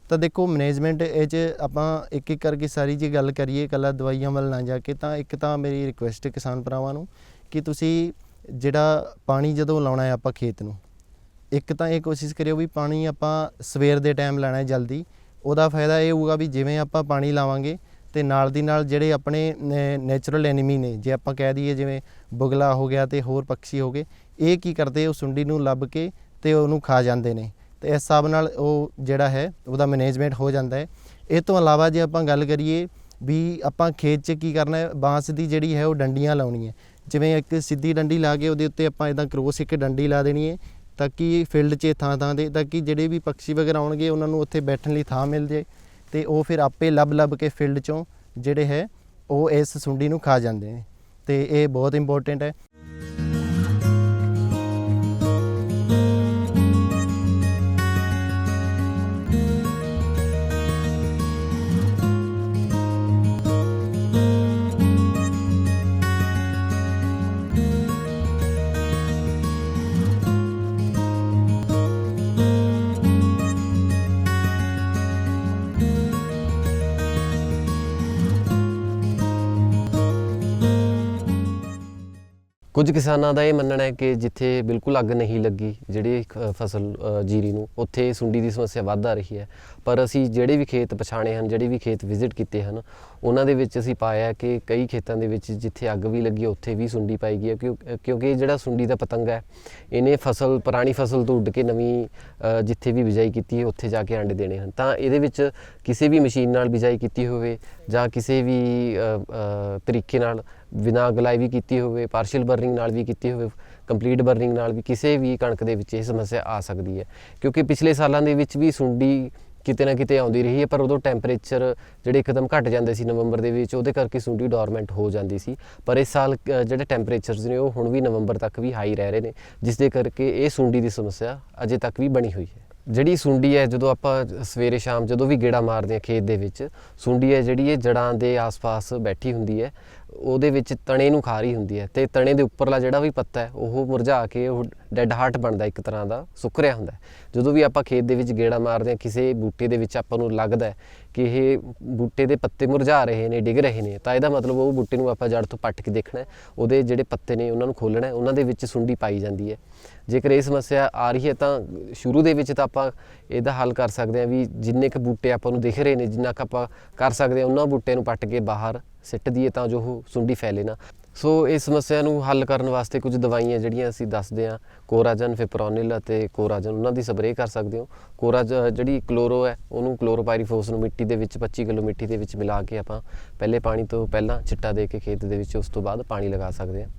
ਤਾਂ ਦੇਖੋ ਮੈਨੇਜਮੈਂਟ ਇਹ 'ਚ ਆਪਾਂ ਇੱਕ ਇੱਕ ਕਰਕੇ ਸਾਰੀ ਜੇ ਗੱਲ ਕਰੀਏ ਕੱਲਾ ਦਵਾਈਆਂ ਵੱਲ ਨਾ ਜਾ ਕੇ, ਤਾਂ ਇੱਕ ਤਾਂ ਮੇਰੀ ਰਿਕੁਐਸਟ ਕਿਸਾਨ ਭਰਾਵਾਂ ਨੂੰ ਕਿ ਤੁਸੀਂ ਜਿਹੜਾ ਪਾਣੀ ਜਦੋਂ ਲਾਉਣਾ ਹੈ ਆਪਾਂ ਖੇਤ ਨੂੰ ਇੱਕ ਤਾਂ ਇਹ ਕੋਸ਼ਿਸ਼ ਕਰਿਓ ਵੀ ਪਾਣੀ ਆਪਾਂ ਸਵੇਰ ਦੇ ਟਾਈਮ ਲੈਣਾ ਹੈ ਜਲਦੀ। ਉਹਦਾ ਫਾਇਦਾ ਇਹ ਹੋਊਗਾ ਵੀ ਜਿਵੇਂ ਆਪਾਂ ਪਾਣੀ ਲਾਵਾਂਗੇ ਤੇ ਨਾਲ ਦੀ ਨਾਲ ਜਿਹੜੇ ਆਪਣੇ ਨੇਚਰਲ ਐਨੀਮੀ ਨੇ, ਜੇ ਆਪਾਂ ਕਹਿ ਦਈਏ ਜਿਵੇਂ ਬੁਗਲਾ ਹੋ ਗਿਆ ਤੇ ਹੋਰ ਪੰਛੀ ਹੋ ਗਏ, ਇਹ ਕੀ ਕਰਦੇ, ਉਹ ਸੁੰਡੀ ਨੂੰ ਲੱਭ ਕੇ ਤੇ ਉਹਨੂੰ ਖਾ ਜਾਂਦੇ ਨੇ। ਤੇ ਇਸ ਹਿਸਾਬ ਨਾਲ ਉਹ ਜਿਹੜਾ ਹੈ, ਉਹਦਾ ਮੈਨੇਜਮੈਂਟ ਹੋ ਜਾਂਦਾ ਹੈ। ਇਹ ਤੋਂ ਇਲਾਵਾ ਜੇ ਆਪਾਂ ਗੱਲ ਕਰੀਏ ਵੀ ਆਪਾਂ ਖੇਤ 'ਚ ਕੀ ਕਰਨਾ ਹੈ, ਬਾਂਸ ਦੀ ਜਿਹੜੀ ਹੈ ਉਹ ਡੰਡੀਆਂ ਲਾਉਣੀਆਂ। ਜਿਵੇਂ ਇੱਕ ਸਿੱਧੀ ਡੰਡੀ ਲਾ ਕੇ ਉਹਦੇ ਉੱਤੇ ਆਪਾਂ ਇਦਾਂ ਕਰੋਸ ਇੱਕ ਡੰਡੀ ਲਾ ਦੇਣੀ ਹੈ ਤਾਂ ਕਿ ਫੀਲਡ 'ਚ ਥਾਂ ਥਾਂ ਦੇ ਤਾਂ ਕਿ ਜਿਹੜੇ ਵੀ ਪੰਛੀ ਵਗੈਰਾ ਆਉਣਗੇ, ਉਹਨਾਂ ਨੂੰ ਉੱਥੇ ਬੈਠਣ ਲਈ ਥਾਂ ਮਿਲ ਜੇ ਤੇ ਉਹ ਫਿਰ ਆਪੇ ਲੱਭ ਲੱਭ ਕੇ ਫੀਲਡ 'ਚੋਂ ਜਿਹੜੇ ਹੈ, ਉਹ ਇਸ ਸੁੰਡੀ ਨੂੰ ਖਾ ਜਾਂਦੇ ਨੇ। ਤੇ ਇਹ ਬਹੁਤ ਇੰਪੋਰਟੈਂਟ ਹੈ। ਕੁਝ ਕਿਸਾਨਾਂ ਦਾ ਇਹ ਮੰਨਣਾ ਹੈ ਕਿ ਜਿੱਥੇ ਬਿਲਕੁਲ ਅੱਗ ਨਹੀਂ ਲੱਗੀ, ਜਿਹੜੀ ਖ- ਫਸਲ ਜੀਰੀ ਨੂੰ, ਉੱਥੇ ਸੁੰਡੀ ਦੀ ਸਮੱਸਿਆ ਵੱਧ ਆ ਰਹੀ ਹੈ। ਪਰ ਅਸੀਂ ਜਿਹੜੇ ਵੀ ਖੇਤ ਪਛਾਣੇ ਹਨ, ਜਿਹੜੇ ਵੀ ਖੇਤ ਵਿਜ਼ਿਟ ਕੀਤੇ ਹਨ, ਉਹਨਾਂ ਦੇ ਵਿੱਚ ਅਸੀਂ ਪਾਇਆ ਕਿ ਕਈ ਖੇਤਾਂ ਦੇ ਵਿੱਚ ਜਿੱਥੇ ਅੱਗ ਵੀ ਲੱਗੀ ਉੱਥੇ ਵੀ ਸੁੰਡੀ ਪਾਈ ਗਈ ਹੈ, ਕਿਉਂ- ਕਿਉਂਕਿ ਇਹ ਜਿਹੜਾ ਸੁੰਡੀ ਦਾ ਪਤੰਗ ਹੈ, ਇਹਨੇ ਫਸਲ, ਪੁਰਾਣੀ ਫਸਲ ਤੋਂ ਉੱਡ ਕੇ ਨਵੀਂ ਜਿੱਥੇ ਵੀ ਬਿਜਾਈ ਕੀਤੀ ਹੈ, ਉੱਥੇ ਜਾ ਕੇ ਅੰਡੇ ਦੇਣੇ ਹਨ। ਤਾਂ ਇਹਦੇ ਵਿੱਚ ਕਿਸੇ ਵੀ ਮਸ਼ੀਨ ਨਾਲ ਬਿਜਾਈ ਕੀਤੀ ਹੋਵੇ ਜਾਂ ਕਿਸੇ ਵੀ ਤਰੀਕੇ ਨਾਲ ਬਿਨਾਂ ਅਗਲਾਈ ਵੀ ਕੀਤੀ ਹੋਵੇ ਪਾਰਸ਼ੀਅਲ ਬਰਨਿੰਗ ਨਾਲ ਵੀ ਕੀਤੀ ਹੋਵੇ ਕੰਪਲੀਟ ਬਰਨਿੰਗ ਨਾਲ ਵੀ ਕਿਸੇ ਵੀ ਕਣਕ ਦੇ ਵਿੱਚ ਇਹ ਸਮੱਸਿਆ ਆ ਸਕਦੀ ਹੈ। ਕਿਉਂਕਿ ਪਿਛਲੇ ਸਾਲਾਂ ਦੇ ਵਿੱਚ ਵੀ ਸੁੰਡੀ ਕਿਤੇ ਨਾ ਕਿਤੇ ਆਉਂਦੀ ਰਹੀ ਹੈ, ਪਰ ਉਦੋਂ ਟੈਂਪਰੇਚਰ ਜਿਹੜੇ ਇੱਕਦਮ ਘਟ ਜਾਂਦੇ ਸੀ ਨਵੰਬਰ ਦੇ ਵਿੱਚ, ਉਹਦੇ ਕਰਕੇ ਸੁੰਡੀ ਡੋਰਮੈਂਟ ਹੋ ਜਾਂਦੀ ਸੀ। ਪਰ ਇਸ ਸਾਲ ਜਿਹੜੇ ਟੈਂਪਰੇਚਰਸ ਨੇ, ਉਹ ਹੁਣ ਵੀ ਨਵੰਬਰ ਤੱਕ ਵੀ ਹਾਈ ਰਹਿ ਰਹੇ ਨੇ, ਜਿਸ ਦੇ ਕਰਕੇ ਇਹ ਸੁੰਡੀ ਦੀ ਸਮੱਸਿਆ ਅਜੇ ਤੱਕ ਵੀ ਬਣੀ ਹੋਈ ਹੈ। ਜਿਹੜੀ ਸੁੰਡੀ ਹੈ, ਜਦੋਂ ਆਪਾਂ ਸਵੇਰੇ ਸ਼ਾਮ ਜਦੋਂ ਵੀ ਗੇੜਾ ਮਾਰਦੇ ਹਾਂ ਖੇਤ ਦੇ ਵਿੱਚ, ਸੁੰਡੀ ਹੈ ਜਿਹੜੀ, ਇਹ ਜੜਾਂ ਦੇ ਆਸ-ਪਾਸ ਬੈਠੀ ਹੁੰਦੀ ਹੈ। ਉਹਦੇ ਵਿੱਚ ਤਣੇ ਨੂੰ ਖਾ ਰਹੀ ਹੁੰਦੀ ਹੈ ਤੇ ਤਣੇ ਦੇ ਉੱਪਰਲਾ ਜਿਹੜਾ ਵੀ ਪੱਤਾ ਹੈ, ਉਹ ਮੁਰਝਾ ਕੇ ਉਹ ਡੈੱਡ ਹਾਰਟ ਬਣਦਾ ਇੱਕ ਤਰ੍ਹਾਂ ਦਾ ਸੁੱਕ ਰਿਹਾ ਹੁੰਦਾ ਜਦੋਂ ਵੀ ਆਪਾਂ ਖੇਤ ਦੇ ਵਿੱਚ ਗੇੜਾ ਮਾਰਦੇ ਹਾਂ, ਕਿਸੇ ਬੂਟੇ ਦੇ ਵਿੱਚ ਆਪਾਂ ਨੂੰ ਲੱਗਦਾ ਕਿ ਇਹ ਬੂਟੇ ਦੇ ਪੱਤੇ ਮੁਰਝਾ ਰਹੇ ਨੇ, ਡਿੱਗ ਰਹੇ ਨੇ, ਤਾਂ ਇਹਦਾ ਮਤਲਬ ਉਹ ਬੂਟੇ ਨੂੰ ਆਪਾਂ ਜੜ ਤੋਂ ਪੱਟ ਕੇ ਦੇਖਣਾ ਉਹਦੇ ਜਿਹੜੇ ਪੱਤੇ ਨੇ, ਉਹਨਾਂ ਨੂੰ ਖੋਲਣਾ ਉਹਨਾਂ ਦੇ ਵਿੱਚ ਸੁੰਡੀ ਪਾਈ ਜਾਂਦੀ ਹੈ। ਜੇਕਰ ਇਹ ਸਮੱਸਿਆ ਆ ਰਹੀ ਹੈ, ਤਾਂ ਸ਼ੁਰੂ ਦੇ ਵਿੱਚ ਤਾਂ ਆਪਾਂ ਇਹਦਾ ਹੱਲ ਕਰ ਸਕਦੇ ਹਾਂ ਵੀ ਜਿੰਨੇ ਕੁ ਬੂਟੇ ਆਪਾਂ ਨੂੰ ਦਿਖ ਰਹੇ ਨੇ, ਜਿੰਨਾ ਕੁ ਆਪਾਂ ਕਰ ਸਕਦੇ ਹਾਂ, ਉਹਨਾਂ ਬੂਟੇ ਨੂੰ ਪੱਟ ਕੇ ਬਾਹਰ ਸਿੱਟ ਦਈਏ ਤਾਂ ਜੋ ਉਹ ਸੁੰਡੀ ਫੈਲੇ ਨਾ। ਸੋ ਇਸ ਸਮੱਸਿਆ ਨੂੰ ਹੱਲ ਕਰਨ ਵਾਸਤੇ ਕੁਝ ਦਵਾਈਆਂ ਜਿਹੜੀਆਂ ਅਸੀਂ ਦੱਸਦੇ ਹਾਂ ਕੋਰਾਜਨ ਫਿਪਰੋਨਿਲ ਅਤੇ ਕੋਰਾਜਨ ਉਹਨਾਂ ਦੀ ਸਪਰੇਅ ਕਰ ਸਕਦੇ ਹੋ। ਕੋਰਾਜ ਜਿਹੜੀ ਕਲੋਰੋ ਹੈ ਉਹਨੂੰ ਕਲੋਰੋਪਾਇਰੀਫੋਸ ਨੂੰ ਮਿੱਟੀ ਦੇ ਵਿੱਚ 25 ਕਿਲੋ ਮਿੱਟੀ ਦੇ ਵਿੱਚ ਮਿਲਾ ਕੇ ਆਪਾਂ ਪਹਿਲੇ ਪਾਣੀ ਤੋਂ ਪਹਿਲਾਂ ਛਿੱਟਾ ਦੇ ਕੇ ਖੇਤ ਦੇ ਵਿੱਚ ਉਸ ਤੋਂ ਬਾਅਦ ਪਾਣੀ ਲਗਾ ਸਕਦੇ ਹਾਂ।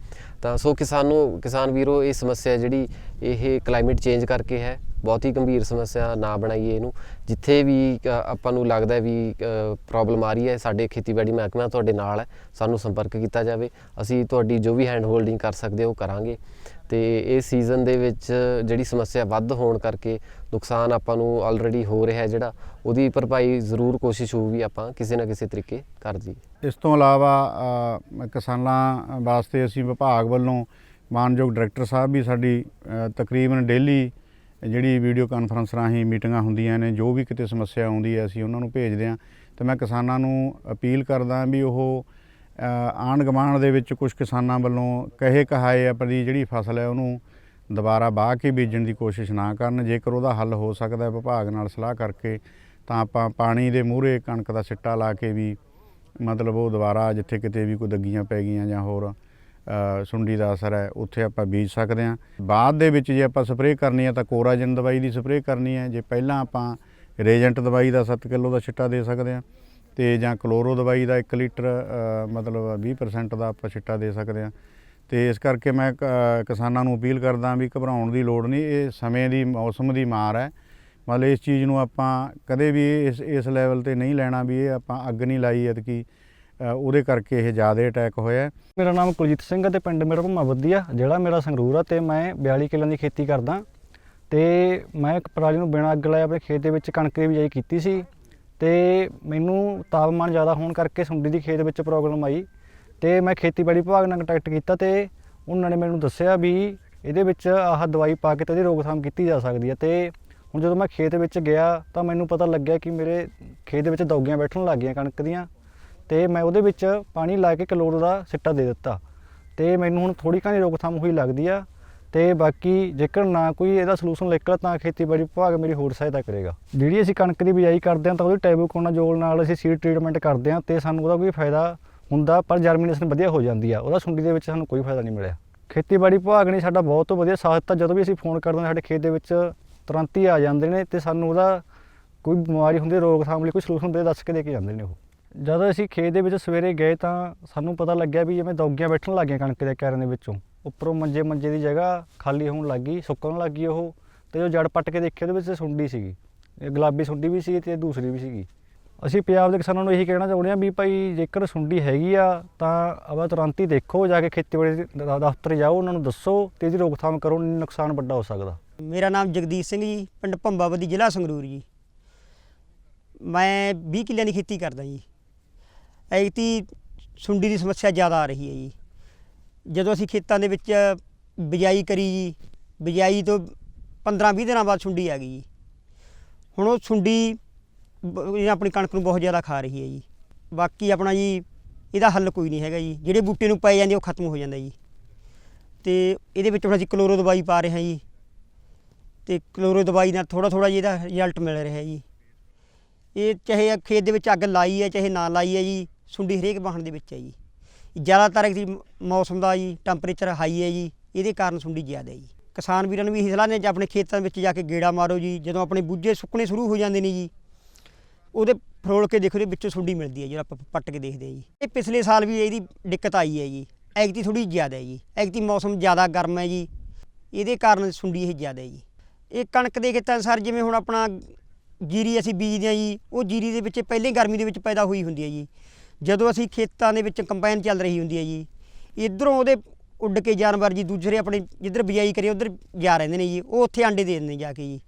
ਤਾਂ ਸੋ ਕਿਸਾਨ ਨੂੰ ਕਿਸਾਨ ਵੀਰੋ ਇਹ ਸਮੱਸਿਆ ਜਿਹੜੀ ਇਹ ਕਲਾਈਮੇਟ ਚੇਂਜ ਕਰਕੇ ਹੈ ਬਹੁਤ ਹੀ ਗੰਭੀਰ ਸਮੱਸਿਆ ਨਾ ਬਣਾਈਏ ਇਹਨੂੰ। ਜਿੱਥੇ ਵੀ ਅ, ਆਪਾਂ ਨੂੰ ਲੱਗਦਾ ਵੀ ਪ੍ਰੋਬਲਮ ਆ ਰਹੀ ਹੈ ਸਾਡੇ ਖੇਤੀਬਾੜੀ ਮਹਿਕਮਾ ਤੁਹਾਡੇ ਨਾਲ ਹੈ ਸਾਨੂੰ ਸੰਪਰਕ ਕੀਤਾ ਜਾਵੇ। ਅਸੀਂ ਤੁਹਾਡੀ ਜੋ ਵੀ ਹੈਂਡ ਹੋਲਡਿੰਗ ਕਰ ਸਕਦੇ ਹੋ ਉਹ ਕਰਾਂਗੇ। ਤੇ ਇਹ ਸੀਜ਼ਨ ਦੇ ਵਿੱਚ ਜਿਹੜੀ ਸਮੱਸਿਆ ਵੱਧ ਹੋਣ ਕਰਕੇ ਨੁਕਸਾਨ ਆਪਾਂ ਨੂੰ ਆਲਰੇਡੀ ਹੋ ਰਿਹਾ ਜਿਹੜਾ, ਉਹਦੀ ਭਰਪਾਈ ਜ਼ਰੂਰ ਕੋਸ਼ਿਸ਼ ਹੋਊਗੀ ਆਪਾਂ ਕਿਸੇ ਨਾ ਕਿਸੇ ਤਰੀਕੇ ਕਰ ਜੀ ਇਸ ਤੋਂ ਇਲਾਵਾ ਕਿਸਾਨਾਂ ਵਾਸਤੇ ਅਸੀਂ ਵਿਭਾਗ ਵੱਲੋਂ ਮਾਨਯੋਗ ਡਾਇਰੈਕਟਰ ਸਾਹਿਬ ਵੀ ਸਾਡੀ ਤਕਰੀਬਨ ਡੇਲੀ ਜਿਹੜੀ ਵੀਡੀਓ ਕਾਨਫਰੰਸ ਰਾਹੀਂ ਮੀਟਿੰਗਾਂ ਹੁੰਦੀਆਂ ਨੇ, ਜੋ ਵੀ ਕਿਤੇ ਸਮੱਸਿਆ ਆਉਂਦੀ ਹੈ, ਅਸੀਂ ਉਹਨਾਂ ਨੂੰ ਭੇਜਦੇ ਹਾਂ। ਤੇ ਮੈਂ ਕਿਸਾਨਾਂ ਨੂੰ ਅਪੀਲ ਕਰਦਾ ਵੀ ਉਹ ਅ, ਆਂਢ ਗੁਆਂਢ ਦੇ ਵਿੱਚ ਕੁਝ ਕਿਸਾਨਾਂ ਵੱਲੋਂ ਕਹੇ ਕਹਾਏ ਆਪਣੀ ਜਿਹੜੀ ਫਸਲ ਹੈ ਉਹਨੂੰ ਦੁਬਾਰਾ ਬਾਹ ਕੇ ਬੀਜਣ ਦੀ ਕੋਸ਼ਿਸ਼ ਨਾ ਕਰਨ। ਜੇਕਰ ਉਹਦਾ ਹੱਲ ਹੋ ਸਕਦਾ ਹੈ ਵਿਭਾਗ ਨਾਲ ਸਲਾਹ ਕਰਕੇ ਤਾਂ ਆਪਾਂ ਪਾਣੀ ਦੇ ਮੂਹਰੇ ਕਣਕ ਦਾ ਸਿੱਟਾ ਲਾ ਕੇ ਵੀ ਮਤਲਬ ਉਹ ਦੁਬਾਰਾ ਜਿੱਥੇ ਕਿਤੇ ਵੀ ਕੋਈ ਦੱਗੀਆਂ ਪੈ ਗਈਆਂ ਜਾਂ ਹੋਰ ਸੁੰਡੀ ਦਾ ਅਸਰ ਹੈ ਉੱਥੇ ਆਪਾਂ ਬੀਜ ਸਕਦੇ ਹਾਂ। ਬਾਅਦ ਦੇ ਵਿੱਚ ਜੇ ਆਪਾਂ ਸਪਰੇਅ ਕਰਨੀ ਹੈ ਤਾਂ ਕੋਰਾਜਨ ਦਵਾਈ ਦੀ ਸਪਰੇਅ ਕਰਨੀ ਹੈ। ਜੇ ਪਹਿਲਾਂ ਆਪਾਂ ਰੇਜੈਂਟ ਦਵਾਈ ਦਾ 7 ਕਿਲੋ ਦਾ ਛਿੱਟਾ ਦੇ ਸਕਦੇ ਹਾਂ ਤੇ ਜਾਂ ਕਲੋਰੋ ਦਵਾਈ ਦਾ 1 ਲੀਟਰ ਮਤਲਬ 20% ਦਾ ਆਪਾਂ ਛਿੱਟਾ ਦੇ ਸਕਦੇ ਹਾਂ। ਤੇ ਇਸ ਕਰਕੇ ਮੈਂ ਕ- ਕਿਸਾਨਾਂ ਨੂੰ ਅਪੀਲ ਕਰਦਾ ਵੀ ਘਬਰਾਉਣ ਦੀ ਲੋੜ ਨਹੀਂ ਇਹ ਸਮੇਂ ਦੀ ਮੌਸਮ ਦੀ ਮਾਰ ਹੈ। ਮਤਲਬ ਇਸ ਚੀਜ਼ ਨੂੰ ਆਪਾਂ ਕਦੇ ਵੀ ਇਸ ਇਸ ਲੈਵਲ ਤੇ ਨਹੀਂ ਲੈਣਾ ਵੀ ਇਹ ਆਪਾਂ ਅੱਗ ਨਹੀਂ ਲਾਈ ਐਤਕੀ ਅ, ਉਹਦੇ ਕਰਕੇ ਇਹ ਜ਼ਿਆਦਾ ਅਟੈਕ ਹੋਇਆ ਮੇਰਾ ਨਾਮ ਕੁਲਜੀਤ ਸਿੰਘ ਹੈ ਤੇ ਪਿੰਡ ਮੇਰਾ ਭੁਮਾ ਵਧੀਆ ਜਿਹੜਾ ਮੇਰਾ ਸੰਗਰੂਰ ਆ ਤੇ ਮੈਂ 42 ਕਿੱਲਿਆਂ ਦੀ ਖੇਤੀ ਕਰਦਾ। ਤੇ ਮੈਂ ਇੱਕ ਪਰਾਲੀ ਨੂੰ ਬਿਨਾਂ ਅੱਗ ਲਾਏ ਆਪਣੇ ਖੇਤ ਦੇ ਵਿੱਚ ਕਣਕ ਦੀ ਬਿਜਾਈ ਕੀਤੀ ਸੀ। ਤੇ ਮੈਨੂੰ ਤਾਪਮਾਨ ਜ਼ਿਆਦਾ ਹੋਣ ਕਰਕੇ ਸੁੰਡੀ ਦੀ ਖੇਤ ਵਿੱਚ ਪ੍ਰੋਬਲਮ ਆਈ ਤੇ ਮੈਂ ਖੇਤੀਬਾੜੀ ਵਿਭਾਗ ਨਾਲ ਕੰਟੈਕਟ ਕੀਤਾ ਤੇ ਉਹਨਾਂ ਨੇ ਮੈਨੂੰ ਦੱਸਿਆ ਵੀ ਇਹਦੇ ਵਿੱਚ ਆਹ ਦਵਾਈ ਪਾ ਕੇ ਤੇ ਇਹਦੀ ਰੋਕਥਾਮ ਕੀਤੀ ਜਾ ਸਕਦੀ ਹੈ ਤੇ ਹੁਣ ਜਦੋਂ ਮੈਂ ਖੇਤ ਵਿੱਚ ਗਿਆ ਤਾਂ ਮੈਨੂੰ ਪਤਾ ਲੱਗਿਆ ਕਿ ਮੇਰੇ ਖੇਤ ਵਿੱਚ ਦੌਗੀਆਂ ਬੈਠਣ ਲੱਗ ਗਈਆਂ ਕਣਕ ਦੀਆਂ ਤੇ ਮੈਂ ਉਹਦੇ ਵਿੱਚ ਪਾਣੀ ਲਾ ਕੇ ਕਲੋਰ ਦਾ ਸਿੱਟਾ ਦੇ ਦਿੱਤਾ ਤੇ ਮੈਨੂੰ ਹੁਣ ਥੋੜੀ ਘਣੀ ਰੋਕਥਾਮ ਹੋਈ ਲੱਗਦੀ ਆ ਤੇ ਬਾਕੀ ਜੇਕਰ ਨਾ ਕੋਈ ਇਹਦਾ ਸੋਲੂਸ਼ਨ ਨਿਕਲ ਤਾਂ ਖੇਤੀਬਾੜੀ ਵਿਭਾਗ ਮੇਰੀ ਹੋਰ ਸਹਾਇਤਾ ਕਰੇਗਾ। ਜਿਹੜੀ ਅਸੀਂ ਕਣਕ ਦੀ ਬਿਜਾਈ ਕਰਦੇ ਹਾਂ ਤਾਂ ਉਹਦੀ ਟੈਬੂਕੋਨਾਜੋਲ ਨਾਲ ਅਸੀਂ ਸੀਡ ਟ੍ਰੀਟਮੈਂਟ ਕਰਦੇ ਹਾਂ ਤੇ ਸਾਨੂੰ ਉਹਦਾ ਕੋਈ ਫਾਇਦਾ ਹੁੰਦਾ ਪਰ ਜਰਮੀਨੇਸ਼ਨ ਵਧੀਆ ਹੋ ਜਾਂਦੀ ਆ, ਉਹਦਾ ਸੁੰਡੀ ਦੇ ਵਿੱਚ ਸਾਨੂੰ ਕੋਈ ਫਾਇਦਾ ਨਹੀਂ ਮਿਲਿਆ। ਖੇਤੀਬਾੜੀ ਵਿਭਾਗ ਨੇ ਸਾਡਾ ਬਹੁਤ ਵਧੀਆ ਸਾਥ ਦਿੱਤਾ, ਜਦੋਂ ਵੀ ਅਸੀਂ ਫੋਨ ਕਰਦੇ ਹਾਂ ਸਾਡੇ ਖੇਤ ਦੇ ਵਿੱਚ ਤੁਰੰਤ ਹੀ ਆ ਜਾਂਦੇ ਨੇ ਤੇ ਸਾਨੂੰ ਉਹਦਾ ਕੋਈ ਬਿਮਾਰੀ ਹੁੰਦੀ ਰੋਕਥਾਮ ਲਈ ਕੋਈ ਸੋਲੂਸ਼ਨ ਦੇ ਦੱਸ ਕੇ ਦੇ ਕੇ ਜਾਂਦੇ ਨੇ ਉਹ। ਜਦੋਂ ਅਸੀਂ ਖੇਤ ਦੇ ਵਿੱਚ ਸਵੇਰੇ ਗਏ ਤਾਂ ਸਾਨੂੰ ਪਤਾ ਲੱਗਿਆ ਵੀ ਜਿਵੇਂ ਦੌਗੀਆਂ ਬੈਠਣ ਲੱਗ ਗਈਆਂ ਕਣਕ ਦੇ ਕਿਆਰਾਂ ਦੇ ਵਿੱਚੋਂ। ਉੱਪਰੋਂ ਮੰਜੇ ਮੰਜੇ ਦੀ ਜਗ੍ਹਾ ਖਾਲੀ ਹੋਣ ਲੱਗ ਗਈ, ਸੁੱਕਣ ਲੱਗ ਗਈ ਉਹ, ਤੇ ਜੋ ਜੜ ਪੱਟ ਕੇ ਦੇਖਿਆ ਉਹਦੇ ਵਿੱਚ ਸੁੰਡੀ ਸੀਗੀ। ਇਹ ਗੁਲਾਬੀ ਸੁੰਡੀ ਵੀ ਸੀ ਤੇ ਦੂਸਰੀ ਵੀ ਸੀਗੀ। ਅਸੀਂ ਪੰਜਾਬ ਦੇ ਕਿਸਾਨਾਂ ਨੂੰ ਇਹੀ ਕਹਿਣਾ ਚਾਹੁੰਦੇ ਹਾਂ ਵੀ ਭਾਈ ਜੇਕਰ ਸੁੰਡੀ ਹੈਗੀ ਆ, ਤਾਂ ਆਵਾ ਤੁਰੰਤ ਹੀ ਦੇਖੋ, ਜਾ ਕੇ ਖੇਤੀਬਾੜੀ ਦਫ਼ਤਰ ਜਾਓ, ਉਹਨਾਂ ਨੂੰ ਦੱਸੋ ਤੇ ਇਹਦੀ ਰੋਕਥਾਮ ਕਰੋ ਨੁਕਸਾਨ ਵੱਡਾ ਹੋ ਸਕਦਾ। ਮੇਰਾ ਨਾਮ ਜਗਦੀਸ਼ ਸਿੰਘ ਜੀ, ਪਿੰਡ ਭੰਬਾਵਦੀ ਜ਼ਿਲ੍ਹਾ ਸੰਗਰੂਰ ਜੀ। ਮੈਂ 20 ਕਿੱਲਿਆਂ ਦੀ ਖੇਤੀ ਕਰਦਾ ਜੀ। ਐਤੀ ਸੁੰਡੀ ਦੀ ਸਮੱਸਿਆ ਜ਼ਿਆਦਾ ਆ ਰਹੀ ਹੈ ਜੀ। ਜਦੋਂ ਅਸੀਂ ਖੇਤਾਂ ਦੇ ਵਿੱਚ ਬਿਜਾਈ ਕਰੀ ਜੀ, ਬਿਜਾਈ ਤੋਂ 15-20 ਦਿਨਾਂ ਬਾਅਦ ਸੁੰਡੀ ਆ ਗਈ ਜੀ। ਹੁਣ ਉਹ ਸੁੰਡੀ ਬ- ਆਪਣੀ ਕਣਕ ਨੂੰ ਬਹੁਤ ਜ਼ਿਆਦਾ ਖਾ ਰਹੀ ਹੈ ਜੀ। ਬਾਕੀ ਆਪਣਾ ਜੀ, ਇਹਦਾ ਹੱਲ ਕੋਈ ਨਹੀਂ ਹੈਗਾ ਜੀ। ਜਿਹੜੇ ਬੂਟੇ ਨੂੰ ਪੈ ਜਾਂਦੇ ਉਹ ਖਤਮ ਹੋ ਜਾਂਦਾ ਜੀ। ਤੇ ਇਹਦੇ ਵਿੱਚ ਹੁਣ ਅਸੀਂ ਕਲੋਰੋ ਦਵਾਈ ਪਾ ਰਹੇ ਹਾਂ ਜੀ। ਤੇ ਕਲੋਰੋ ਦਵਾਈ ਨਾਲ ਥੋੜਾ ਥੋੜਾ ਜੀ ਇਹਦਾ ਰਿਜ਼ਲਟ ਮਿਲ ਰਿਹਾ ਜੀ। ਇਹ ਚਾਹੇ ਖੇਤ ਦੇ ਵਿੱਚ ਅੱਗ ਲਾਈ ਹੈ, ਚਾਹੇ ਨਾ ਲਾਈ ਹੈ ਜੀ, ਸੁੰਡੀ ਹਰੇਕ ਵਾਹਣ ਦੇ ਵਿੱਚ ਹੈ ਜੀ। ਜ਼ਿਆਦਾਤਰ ਜੀ ਮੌਸਮ ਦਾ ਜੀ ਟੈਂਪਰੇਚਰ ਹਾਈ ਹੈ ਜੀ, ਇਹਦੇ ਕਾਰਨ ਸੁੰਡੀ ਜ਼ਿਆਦਾ ਹੈ ਜੀ। ਕਿਸਾਨ ਵੀਰਾਂ ਨੂੰ ਵੀ ਇਹੀ ਸਲਾਹ ਨੇ ਜੀ ਆਪਣੇ ਖੇਤਾਂ ਵਿੱਚ ਜਾ ਕੇ ਗੇੜਾ ਮਾਰੋ ਜੀ, ਜਦੋਂ ਆਪਣੇ ਬੂਝੇ ਸੁੱਕਣੇ ਸ਼ੁਰੂ ਹੋ ਜਾਂਦੇ ਨੇ ਜੀ, ਉਹਦੇ ਫਰੋਲ ਕੇ ਦੇਖੋ ਦੇ ਵਿੱਚੋਂ ਸੁੰਡੀ ਮਿਲਦੀ ਹੈ ਜਿਹੜਾ ਆਪਾਂ ਪੱਟ ਕੇ ਦੇਖਦੇ ਹਾਂ ਜੀ। ਇਹ ਪਿਛਲੇ ਸਾਲ ਵੀ ਇਹਦੀ ਦਿੱਕਤ ਆਈ ਹੈ ਜੀ ਐਗਤੀ ਥੋੜੀ ਜ਼ਿਆਦਾ ਹੈ ਜੀ ਐਗਤੀ ਮੌਸਮ ਜ਼ਿਆਦਾ ਗਰਮ ਹੈ ਜੀ, ਇਹਦੇ ਕਾਰਨ ਸੁੰਡੀ ਇਹ ਜ਼ਿਆਦਾ ਹੈ ਜੀ। ਇਹ ਕਣਕ ਦੇ ਖੇਤਾਂ ਸਰ ਜਿਵੇਂ ਹੁਣ ਆਪਣਾ ਜੀਰੀ ਅਸੀਂ ਬੀਜਦੇ ਹਾਂ ਜੀ, ਉਹ ਜੀਰੀ ਦੇ ਵਿੱਚ ਪਹਿਲੇ ਗਰਮੀ ਦੇ ਵਿੱਚ ਪੈਦਾ ਹੋਈ ਹੁੰਦੀ ਹੈ ਜੀ। ਜਦੋਂ ਅਸੀਂ ਖੇਤਾਂ ਦੇ ਵਿੱਚ ਕੰਪਾਈਨ ਚੱਲ ਰਹੀ ਹੁੰਦੀ ਹੈ ਜੀ, ਇਧਰੋਂ ਉਹਦੇ ਉੱਡ ਕੇ ਜਾਨਵਰ ਜੀ ਦੂਸਰੇ ਆਪਣੇ ਜਿੱਧਰ ਬਿਜਾਈ ਕਰੇ ਉਧਰ ਜਾ ਰਹਿੰਦੇ ਨੇ ਜੀ, ਉਹ ਉੱਥੇ ਆਂਡੇ ਦੇ ਦਿੰਦੇ ਜਾ ਕੇ ਜੀ।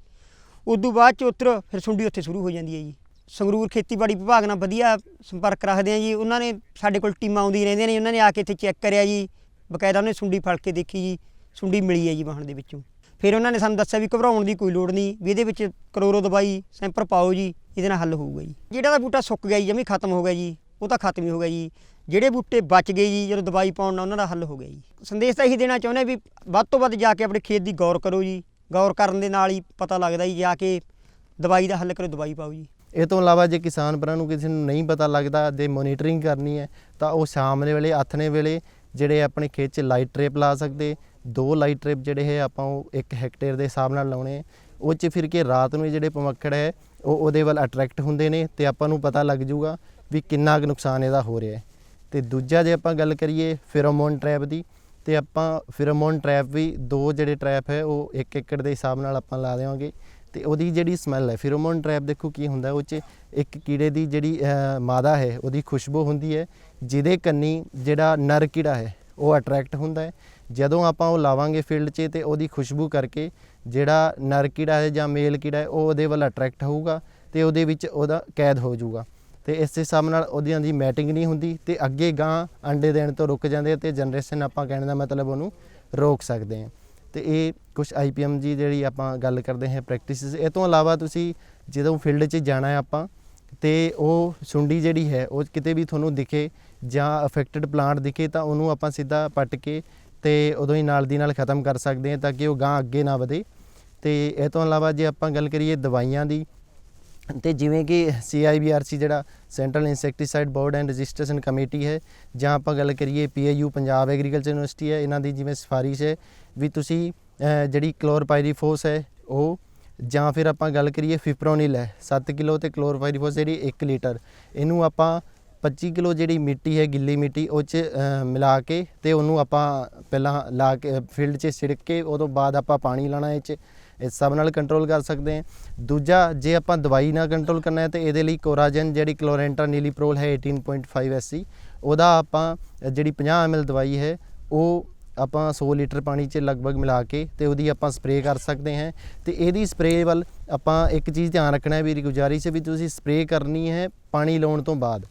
ਉਦੋਂ ਬਾਅਦ ਚ ਉੱਧਰ ਫਿਰ ਸੁੰਡੀ ਉੱਥੇ ਸ਼ੁਰੂ ਹੋ ਜਾਂਦੀ ਹੈ ਜੀ। ਸੰਗਰੂਰ ਖੇਤੀਬਾੜੀ ਵਿਭਾਗ ਨਾਲ ਵਧੀਆ ਸੰਪਰਕ ਰੱਖਦੇ ਆ ਜੀ, ਉਹਨਾਂ ਨੇ ਸਾਡੇ ਕੋਲ ਟੀਮਾਂ ਆਉਂਦੀਆਂ ਰਹਿੰਦੀਆਂ ਨੇ, ਉਹਨਾਂ ਨੇ ਆ ਕੇ ਇੱਥੇ ਚੈੱਕ ਕਰਿਆ ਜੀ, ਬਕਾਇਦਾ ਉਹਨੇ ਸੁੰਡੀ ਫੜ ਕੇ ਦੇਖੀ ਜੀ, ਸੁੰਡੀ ਮਿਲੀ ਹੈ ਜੀ ਵਾਹਣ ਦੇ ਵਿੱਚੋਂ। ਫਿਰ ਉਹਨਾਂ ਨੇ ਸਾਨੂੰ ਦੱਸਿਆ ਵੀ ਘਬਰਾਉਣ ਦੀ ਕੋਈ ਲੋੜ ਨਹੀਂ, ਵੀ ਇਹਦੇ ਵਿੱਚ ਕਰੋਰੋ ਦਵਾਈ ਸੈਂਪਰ ਪਾਓ ਜੀ, ਇਹਦੇ ਨਾਲ ਹੱਲ ਹੋਊਗਾ ਜੀ। ਜਿਹੜਾ ਦਾ ਬੂਟਾ ਸੁੱਕ ਗਿਆ ਜੀ, ਜਮੀ ਖਤਮ ਹੋ ਗਿਆ ਜੀ। ਉਹ ਤਾਂ ਖਤਮ ਹੀ ਹੋ ਗਿਆ ਜੀ। ਜਿਹੜੇ ਬੂਟੇ ਬਚ ਗਏ ਜੀ, ਜਦੋਂ ਦਵਾਈ ਪਾਉਣ ਨਾਲ ਉਹਨਾਂ ਦਾ ਹੱਲ ਹੋ ਗਿਆ ਜੀ। ਸੰਦੇਸ਼ ਤਾਂ ਇਹੀ ਦੇਣਾ ਚਾਹੁੰਦੇ ਵੀ ਵੱਧ ਤੋਂ ਵੱਧ ਜਾ ਕੇ ਆਪਣੇ ਖੇਤ ਦੀ ਗੌਰ ਕਰੋ ਜੀ। ਗੌਰ ਕਰਨ ਦੇ ਨਾਲ ਹੀ ਪਤਾ ਲੱਗਦਾ ਜੀ, ਜਾ ਕੇ ਦਵਾਈ ਦਾ ਹੱਲ ਕਰੋ, ਦਵਾਈ ਪਾਓ ਜੀ। ਇਹ ਤੋਂ ਇਲਾਵਾ ਜੇ ਕਿਸਾਨ ਭਰਾ ਨੂੰ ਕਿਸੇ ਨੂੰ ਨਹੀਂ ਪਤਾ ਲੱਗਦਾ ਜੇ ਮੋਨੀਟਰਿੰਗ ਕਰਨੀ ਹੈ, ਤਾਂ ਉਹ ਸ਼ਾਮ ਦੇ ਵੇਲੇ, ਆਥਣੇ ਵੇਲੇ ਜਿਹੜੇ ਆਪਣੇ ਖੇਤ 'ਚ ਲਾਈਟ ਟ੍ਰਿਪ ਲਾ ਸਕਦੇ। ਦੋ ਲਾਈਟ ਟ੍ਰਿਪ ਜਿਹੜੇ ਹੈ ਆਪਾਂ ਉਹ ਇੱਕ ਹੈਕਟੇਅਰ ਦੇ ਹਿਸਾਬ ਨਾਲ ਲਾਉਣੇ। ਹੈ। ਉਹ 'ਚ ਫਿਰ ਕੇ ਰਾਤ ਨੂੰ ਜਿਹੜੇ ਪਮੱਕੜ ਹੈ, ਉਹ ਉਹਦੇ ਵੱਲ ਅਟਰੈਕਟ ਹੁੰਦੇ ਨੇ ਤੇ ਆਪਾਂ ਨੂੰ ਪਤਾ ਲੱਗ ਜਾਊਗਾ ਵੀ ਕਿੰਨਾ ਕੁ ਨੁਕਸਾਨ ਇਹਦਾ ਹੋ ਰਿਹਾ ਹੈ। ਤੇ ਦੂਜਾ ਜੇ ਆਪਾਂ ਗੱਲ ਕਰੀਏ ਫੇਰੋਮੋਨ ਟ੍ਰੈਪ ਦੀ, ਤੇ ਆਪਾਂ ਫੇਰੋਮੋਨ ਟ੍ਰੈਪ ਵੀ ਦੋ ਜਿਹੜੇ ਟ੍ਰੈਪ ਹੈ, ਉਹ 1 ਏਕੜ ਦੇ ਹਿਸਾਬ ਨਾਲ ਆਪਾਂ ਲਾ ਦੇਵਾਂਗੇ ਤੇ ਉਹਦੀ ਜਿਹੜੀ ਸਮੈਲ ਹੈ, ਫੇਰੋਮੋਨ ਟ੍ਰੈਪ ਦੇਖੋ ਕੀ ਹੁੰਦਾ, ਉਹ 'ਚ ਇੱਕ ਕੀੜੇ ਦੀ ਜਿਹੜੀ ਮਾਦਾ ਹੈ, ਉਹਦੀ ਖੁਸ਼ਬੂ ਹੁੰਦੀ ਹੈ, ਜਿਹਦੇ ਕੰਨੀ ਜਿਹੜਾ ਨਰ ਕੀੜਾ ਹੈ, ਉਹ ਅਟਰੈਕਟ ਹੁੰਦਾ ਹੈ। ਜਦੋਂ ਆਪਾਂ ਉਹ ਲਾਵਾਂਗੇ ਫੀਲਡ 'ਚ ਤੇ ਉਹਦੀ ਖੁਸ਼ਬੂ ਕਰਕੇ ਜਿਹੜਾ ਨਰ ਕੀੜਾ ਹੈ ਜਾਂ ਮੇਲ ਕੀੜਾ ਹੈ, ਉਹ ਉਹਦੇ ਵੱਲ ਅਟਰੈਕਟ ਹੋਊਗਾ ਤੇ ਉਹਦੇ ਵਿੱਚ ਉਹਦਾ ਕੈਦ ਹੋ ਜਾਊਗਾ। ਤੇ ਇਸ ਹਿਸਾਬ ਨਾਲ ਉਹਦੀਆਂ ਦੀ ਮੈਟਿੰਗ ਨਹੀਂ ਹੁੰਦੀ ਤੇ ਅੱਗੇ ਗਾਂ ਅੰਡੇ ਦੇਣ ਤੋਂ ਰੁਕ ਜਾਂਦੇ ਆ ਤੇ ਜਨਰੇਸ਼ਨ ਆਪਾਂ ਕਹਿਣ ਦਾ ਮਤਲਬ ਉਹਨੂੰ ਰੋਕ ਸਕਦੇ ਹਾਂ ਤੇ ਇਹ ਕੁਝ ਆਈਪੀਐਮ ਜੀ ਜਿਹੜੀ ਆਪਾਂ ਗੱਲ ਕਰਦੇ ਹਾਂ ਪ੍ਰੈਕਟਿਸਿਸ ਇਹ ਤੋਂ ਇਲਾਵਾ ਤੁਸੀਂ ਜਦੋਂ ਫੀਲਡ 'ਚ ਜਾਣਾ ਹੈ ਆਪਾਂ, ਤੇ ਉਹ ਸੁੰਡੀ ਜਿਹੜੀ ਹੈ, ਉਹ ਕਿਤੇ ਵੀ ਤੁਹਾਨੂੰ ਦਿਖੇ ਜਾਂ ਅਫੈਕਟਡ ਪਲਾਂਟ ਦਿਖੇ ਤਾਂ ਉਹਨੂੰ ਆਪਾਂ ਸਿੱਧਾ ਪੱਟ ਕੇ ਤੇ ਉਦੋਂ ਹੀ ਨਾਲ ਦੀ ਨਾਲ ਖਤਮ ਕਰ ਸਕਦੇ ਹਾਂ ਤਾਂ ਕਿ ਉਹ ਗਾਂ ਅੱਗੇ ਨਾ ਵਧੇ। ਤੇ ਇਹ ਤੋਂ ਇਲਾਵਾ ਜੇ ਆਪਾਂ ਗੱਲ ਕਰੀਏ ਦਵਾਈਆਂ ਦੀ ਤੇ ਜਿਵੇਂ ਕਿ CIBRC ਜਿਹੜਾ central insecticide board and registration committee ਹੈ, ਜਾਂ ਆਪਾਂ ਗੱਲ ਕਰੀਏ PAU ਪੰਜਾਬ ਐਗਰੀਕਲਚਰ ਯੂਨੀਵਰਸਿਟੀ ਹੈ, ਇਹਨਾਂ ਦੀ ਜਿਵੇਂ ਸਿਫਾਰਿਸ਼ ਹੈ ਵੀ ਤੁਸੀਂ ਜਿਹੜੀ ਕਲੋਰਪਾਈਰੀਫੋਸ ਹੈ ਉਹ, ਜਾਂ ਫਿਰ ਆਪਾਂ ਗੱਲ ਕਰੀਏ ਫਿਪਰੋਨਿਲ ਹੈ 7 ਕਿਲੋ ਤੇ ਕਲੋਰਪਾਈਰੀਫੋਸ ਜਿਹੜੀ 1 ਲੀਟਰ, ਇਹਨੂੰ ਆਪਾਂ 25 ਕਿਲੋ ਜਿਹੜੀ ਮਿੱਟੀ ਹੈ, ਗਿੱਲੀ ਮਿੱਟੀ, ਉਹ ਚ ਮਿਲਾ ਕੇ ਤੇ ਉਹਨੂੰ ਆਪਾਂ ਪਹਿਲਾਂ ਲਾ ਕੇ ਫੀਲਡ 'ਚ ਛਿੜਕ ਕੇ, ਉਦੋਂ ਬਾਅਦ ਆਪਾਂ ਪਾਣੀ ਲਾਣਾ ਇਹ 'ਚ ਇਸ ਸਭ ਨਾਲ ਕੰਟਰੋਲ ਕਰ ਸਕਦੇ ਹਾਂ। ਦੂਜਾ ਜੇ ਆਪਾਂ ਦਵਾਈ ਨਾਲ ਕੰਟਰੋਲ ਕਰਨਾ ਹੈ ਤੇ ਇਹਦੇ ਲਈ ਕੋਰਾਜਨ ਜਿਹੜੀ ਕਲੋਰੈਂਟਾ ਨੀਲੀਪ੍ਰੋਲ ਹੈ 18.5 ਐਸਸੀ ਉਹਦਾ ਆਪਾਂ ਅ, ਜਿਹੜੀ 50 ml ਦਵਾਈ ਹੈ ਉਹ ਆਪਾਂ 100 ਲੀਟਰ ਪਾਣੀ 'ਚ ਲਗਭਗ ਮਿਲਾ ਕੇ ਤੇ ਉਹਦੀ ਆਪਾਂ ਸਪਰੇਅ ਕਰ ਸਕਦੇ ਹਾਂ। ਤੇ ਇਹਦੀ ਸਪਰੇਅ ਵੱਲ ਆਪਾਂ ਇੱਕ ਚੀਜ਼ ਧਿਆਨ ਰੱਖਣਾ ਹੈ ਵੀ ਗੁਜ਼ਾਰਿਸ਼ ਹੈ ਵੀ ਤੁਸੀਂ ਸਪਰੇਅ ਕਰਨੀ ਹੈ ਪਾਣੀ ਲਾਉਣ ਤੋਂ ਬਾਅਦ।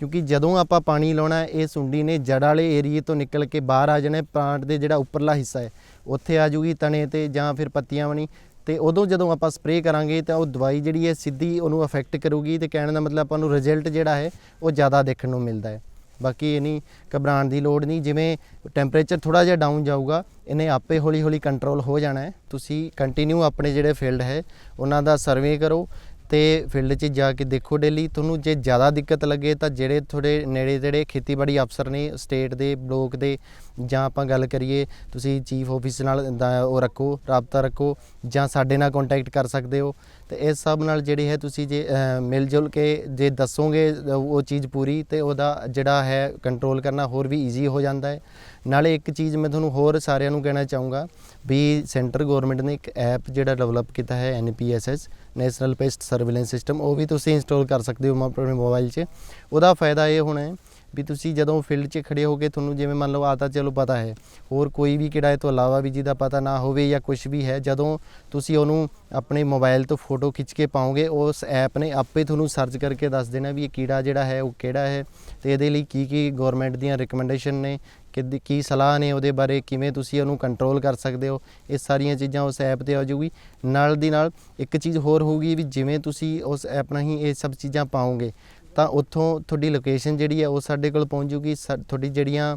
ਕਿਉਂਕਿ ਜਦੋਂ ਆਪਾਂ ਪਾਣੀ ਲਾਉਣਾ, ਇਹ ਸੁੰਡੀ ਨੇ ਜੜ ਵਾਲੇ ਏਰੀਏ ਤੋਂ ਨਿਕਲ ਕੇ ਬਾਹਰ ਆ ਜਾਣਾ, ਪਲਾਂਟ ਦੇ ਜਿਹੜਾ ਉੱਪਰਲਾ ਹਿੱਸਾ ਹੈ, ਉੱਥੇ ਆ ਜੂਗੀ ਤਣੇ ਤੇ ਜਾਂ ਫਿਰ ਪੱਤੀਆਂ ਬਣੀ ਤੇ ਉਦੋਂ ਜਦੋਂ ਆਪਾਂ ਸਪਰੇਅ ਕਰਾਂਗੇ ਤਾਂ ਉਹ ਦਵਾਈ ਜਿਹੜੀ ਹੈ ਸਿੱਧੀ ਉਹਨੂੰ ਅਫੈਕਟ ਕਰੂਗੀ ਤੇ ਕਹਿਣ ਦਾ ਮਤਲਬ ਆਪਾਂ ਨੂੰ ਰਿਜ਼ਲਟ ਜਿਹੜਾ ਹੈ, ਉਹ ਜ਼ਿਆਦਾ ਦੇਖਣ ਨੂੰ ਮਿਲਦਾ ਹੈ। ਬਾਕੀ ਇਹ ਨਹੀਂ ਘਬਰਾਉਣ ਦੀ ਲੋੜ ਨਹੀਂ, ਜਿਵੇਂ ਟੈਂਪਰੇਚਰ ਥੋੜਾ ਜਿਹਾ ਡਾਊਨ ਜਾਊਗਾ, ਇਹਨੇ ਆਪੇ ਹੌਲੀ ਹੌਲੀ ਕੰਟਰੋਲ ਹੋ ਜਾਣਾ ਹੈ। ਤੁਸੀਂ ਕੰਟੀਨਿਊ ਆਪਣੇ ਜਿਹੜੇ ਫੀਲਡ ਹੈ, ਉਹਨਾਂ ਦਾ ਸਰਵੇ ਕਰੋ ਤੇ ਫੀਲਡ 'ਚ ਜਾ ਕੇ ਦੇਖੋ ਡੇਲੀ, ਤੁਹਾਨੂੰ ਜੇ ਜ਼ਿਆਦਾ ਦਿੱਕਤ ਲੱਗੇ ਤਾਂ ਜਿਹੜੇ ਤੁਹਾਡੇ ਨੇੜੇ ਜਿਹੜੇ ਖੇਤੀਬਾੜੀ ਅਫਸਰ ਨੇ ਸਟੇਟ ਦੇ, ਬਲੋਕ ਦੇ, ਜਾਂ ਆਪਾਂ ਗੱਲ ਕਰੀਏ ਤੁਸੀਂ ਚੀਫ ਆਫਿਸ ਨਾਲ ਉਹ ਰੱਖੋ, ਰਾਬਤਾ ਰੱਖੋ, ਜਾਂ ਸਾਡੇ ਨਾਲ ਕੰਟੈਕਟ ਕਰ ਸਕਦੇ ਹੋ, ਤੇ ਇਸ ਸਭ ਨਾਲ ਜਿਹੜੀ ਹੈ ਤੁਸੀਂ ਜੇ ਮਿਲ ਜੁਲ ਕੇ ਜੇ ਦੱਸੋਗੇ ਉਹ ਚੀਜ਼ ਪੂਰੀ ਤੇ ਉਹਦਾ ਜਿਹੜਾ ਹੈ ਕੰਟਰੋਲ ਕਰਨਾ ਹੋਰ ਵੀ ਈਜ਼ੀ ਹੋ ਜਾਂਦਾ ਹੈ। ਨਾਲੇ ਇੱਕ ਚੀਜ਼ ਮੈਂ ਤੁਹਾਨੂੰ ਹੋਰ ਸਾਰਿਆਂ ਨੂੰ ਕਹਿਣਾ ਚਾਹੂੰਗਾ ਵੀ ਸੈਂਟਰ ਗਵਰਨਮੈਂਟ ਨੇ ਇੱਕ ਐਪ ਜਿਹੜਾ ਡਿਵੈਲਪ ਕੀਤਾ ਹੈ NPSS national pest surveillance system, ਉਹ ਵੀ ਤੁਸੀਂ ਇੰਸਟਾਲ ਕਰ ਸਕਦੇ ਹੋ ਆਪਣੇ ਮੋਬਾਈਲ 'ਚ। ਉਹਦਾ ਫਾਇਦਾ ਇਹ ਹੋਣਾ ਹੈ ਵੀ ਤੁਸੀਂ ਜਦੋਂ ਫੀਲਡ 'ਚ ਖੜੇ ਹੋਗੇ, ਤੁਹਾਨੂੰ ਜਿਵੇਂ ਮੰਨ ਲਓ ਆ ਤਾਂ ਚਲੋ ਪਤਾ ਹੈ, ਹੋਰ ਕੋਈ ਵੀ ਕਿਹੜਾ ਇਹ ਤੋਂ ਇਲਾਵਾ ਵੀ ਜਿਹਦਾ ਪਤਾ ਨਾ ਹੋਵੇ ਜਾਂ ਕੁਝ ਵੀ ਹੈ, ਜਦੋਂ ਤੁਸੀਂ ਉਹਨੂੰ ਆਪਣੇ ਮੋਬਾਈਲ ਤੋਂ ਫੋਟੋ ਖਿੱਚ ਕੇ ਪਾਓਗੇ, ਉਸ ਐਪ ਨੇ ਆਪੇ ਤੁਹਾਨੂੰ ਸਰਚ ਕਰਕੇ ਦੱਸ ਦੇਣਾ ਵੀ ਇਹ ਕੀੜਾ ਜਿਹੜਾ ਹੈ, ਉਹ ਕਿਹੜਾ ਹੈ ਤੇ ਇਹਦੇ ਲਈ ਕੀ ਕੀ ਗਵਰਨਮੈਂਟ ਦੀਆਂ ਰਿਕਮੈਂਡੇਸ਼ਨ ਨੇ ਕਿ ਕੀ ਸਲਾਹ ਨੇ ਉਹਦੇ ਬਾਰੇ, ਕਿਵੇਂ ਤੁਸੀਂ ਉਹਨੂੰ ਕੰਟਰੋਲ ਕਰ ਸਕਦੇ ਹੋ, ਇਹ ਸਾਰੀਆਂ ਚੀਜ਼ਾਂ ਉਸ ਐਪ ਤੇ ਆ ਜਾਊਗੀ। ਨਾਲ ਦੀ ਨਾਲ ਇੱਕ ਚੀਜ਼ ਹੋਰ ਹੋਊਗੀ ਵੀ ਜਿਵੇਂ ਤੁਸੀਂ ਉਸ ਐਪ ਨਾਲ ਹੀ ਇਹ ਸਭ ਚੀਜ਼ਾਂ ਪਾਓਗੇ, ਤਾਂ ਉੱਥੋਂ ਤੁਹਾਡੀ ਲੋਕੇਸ਼ਨ ਜਿਹੜੀ ਹੈ ਉਹ ਸਾਡੇ ਕੋਲ ਪਹੁੰਚ ਜੂਗੀ, ਸਾ- ਤੁਹਾਡੀ ਜਿਹੜੀਆਂ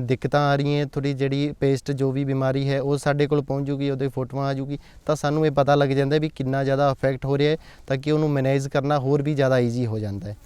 ਦਿੱਕਤਾਂ ਆ ਰਹੀਆਂ, ਤੁਹਾਡੀ ਜਿਹੜੀ ਪੇਸਟ ਜੋ ਵੀ ਬਿਮਾਰੀ ਹੈ ਉਹ ਸਾਡੇ ਕੋਲ ਪਹੁੰਚ ਜੂਗੀ, ਉਹਦੇ ਫੋਟੋਆਂ ਆ ਜੂਗੀ, ਤਾਂ ਸਾਨੂੰ ਇਹ ਪਤਾ ਲੱਗ ਜਾਂਦਾ ਵੀ ਕਿੰਨਾ ਜ਼ਿਆਦਾ ਅਫੈਕਟ ਹੋ ਰਿਹਾ ਹੈ, ਤਾਂ ਕਿ ਉਹਨੂੰ ਮੈਨੇਜ ਕਰਨਾ ਹੋਰ ਵੀ ਜ਼ਿਆਦਾ ਈਜ਼ੀ ਹੋ ਜਾਂਦਾ ਹੈ।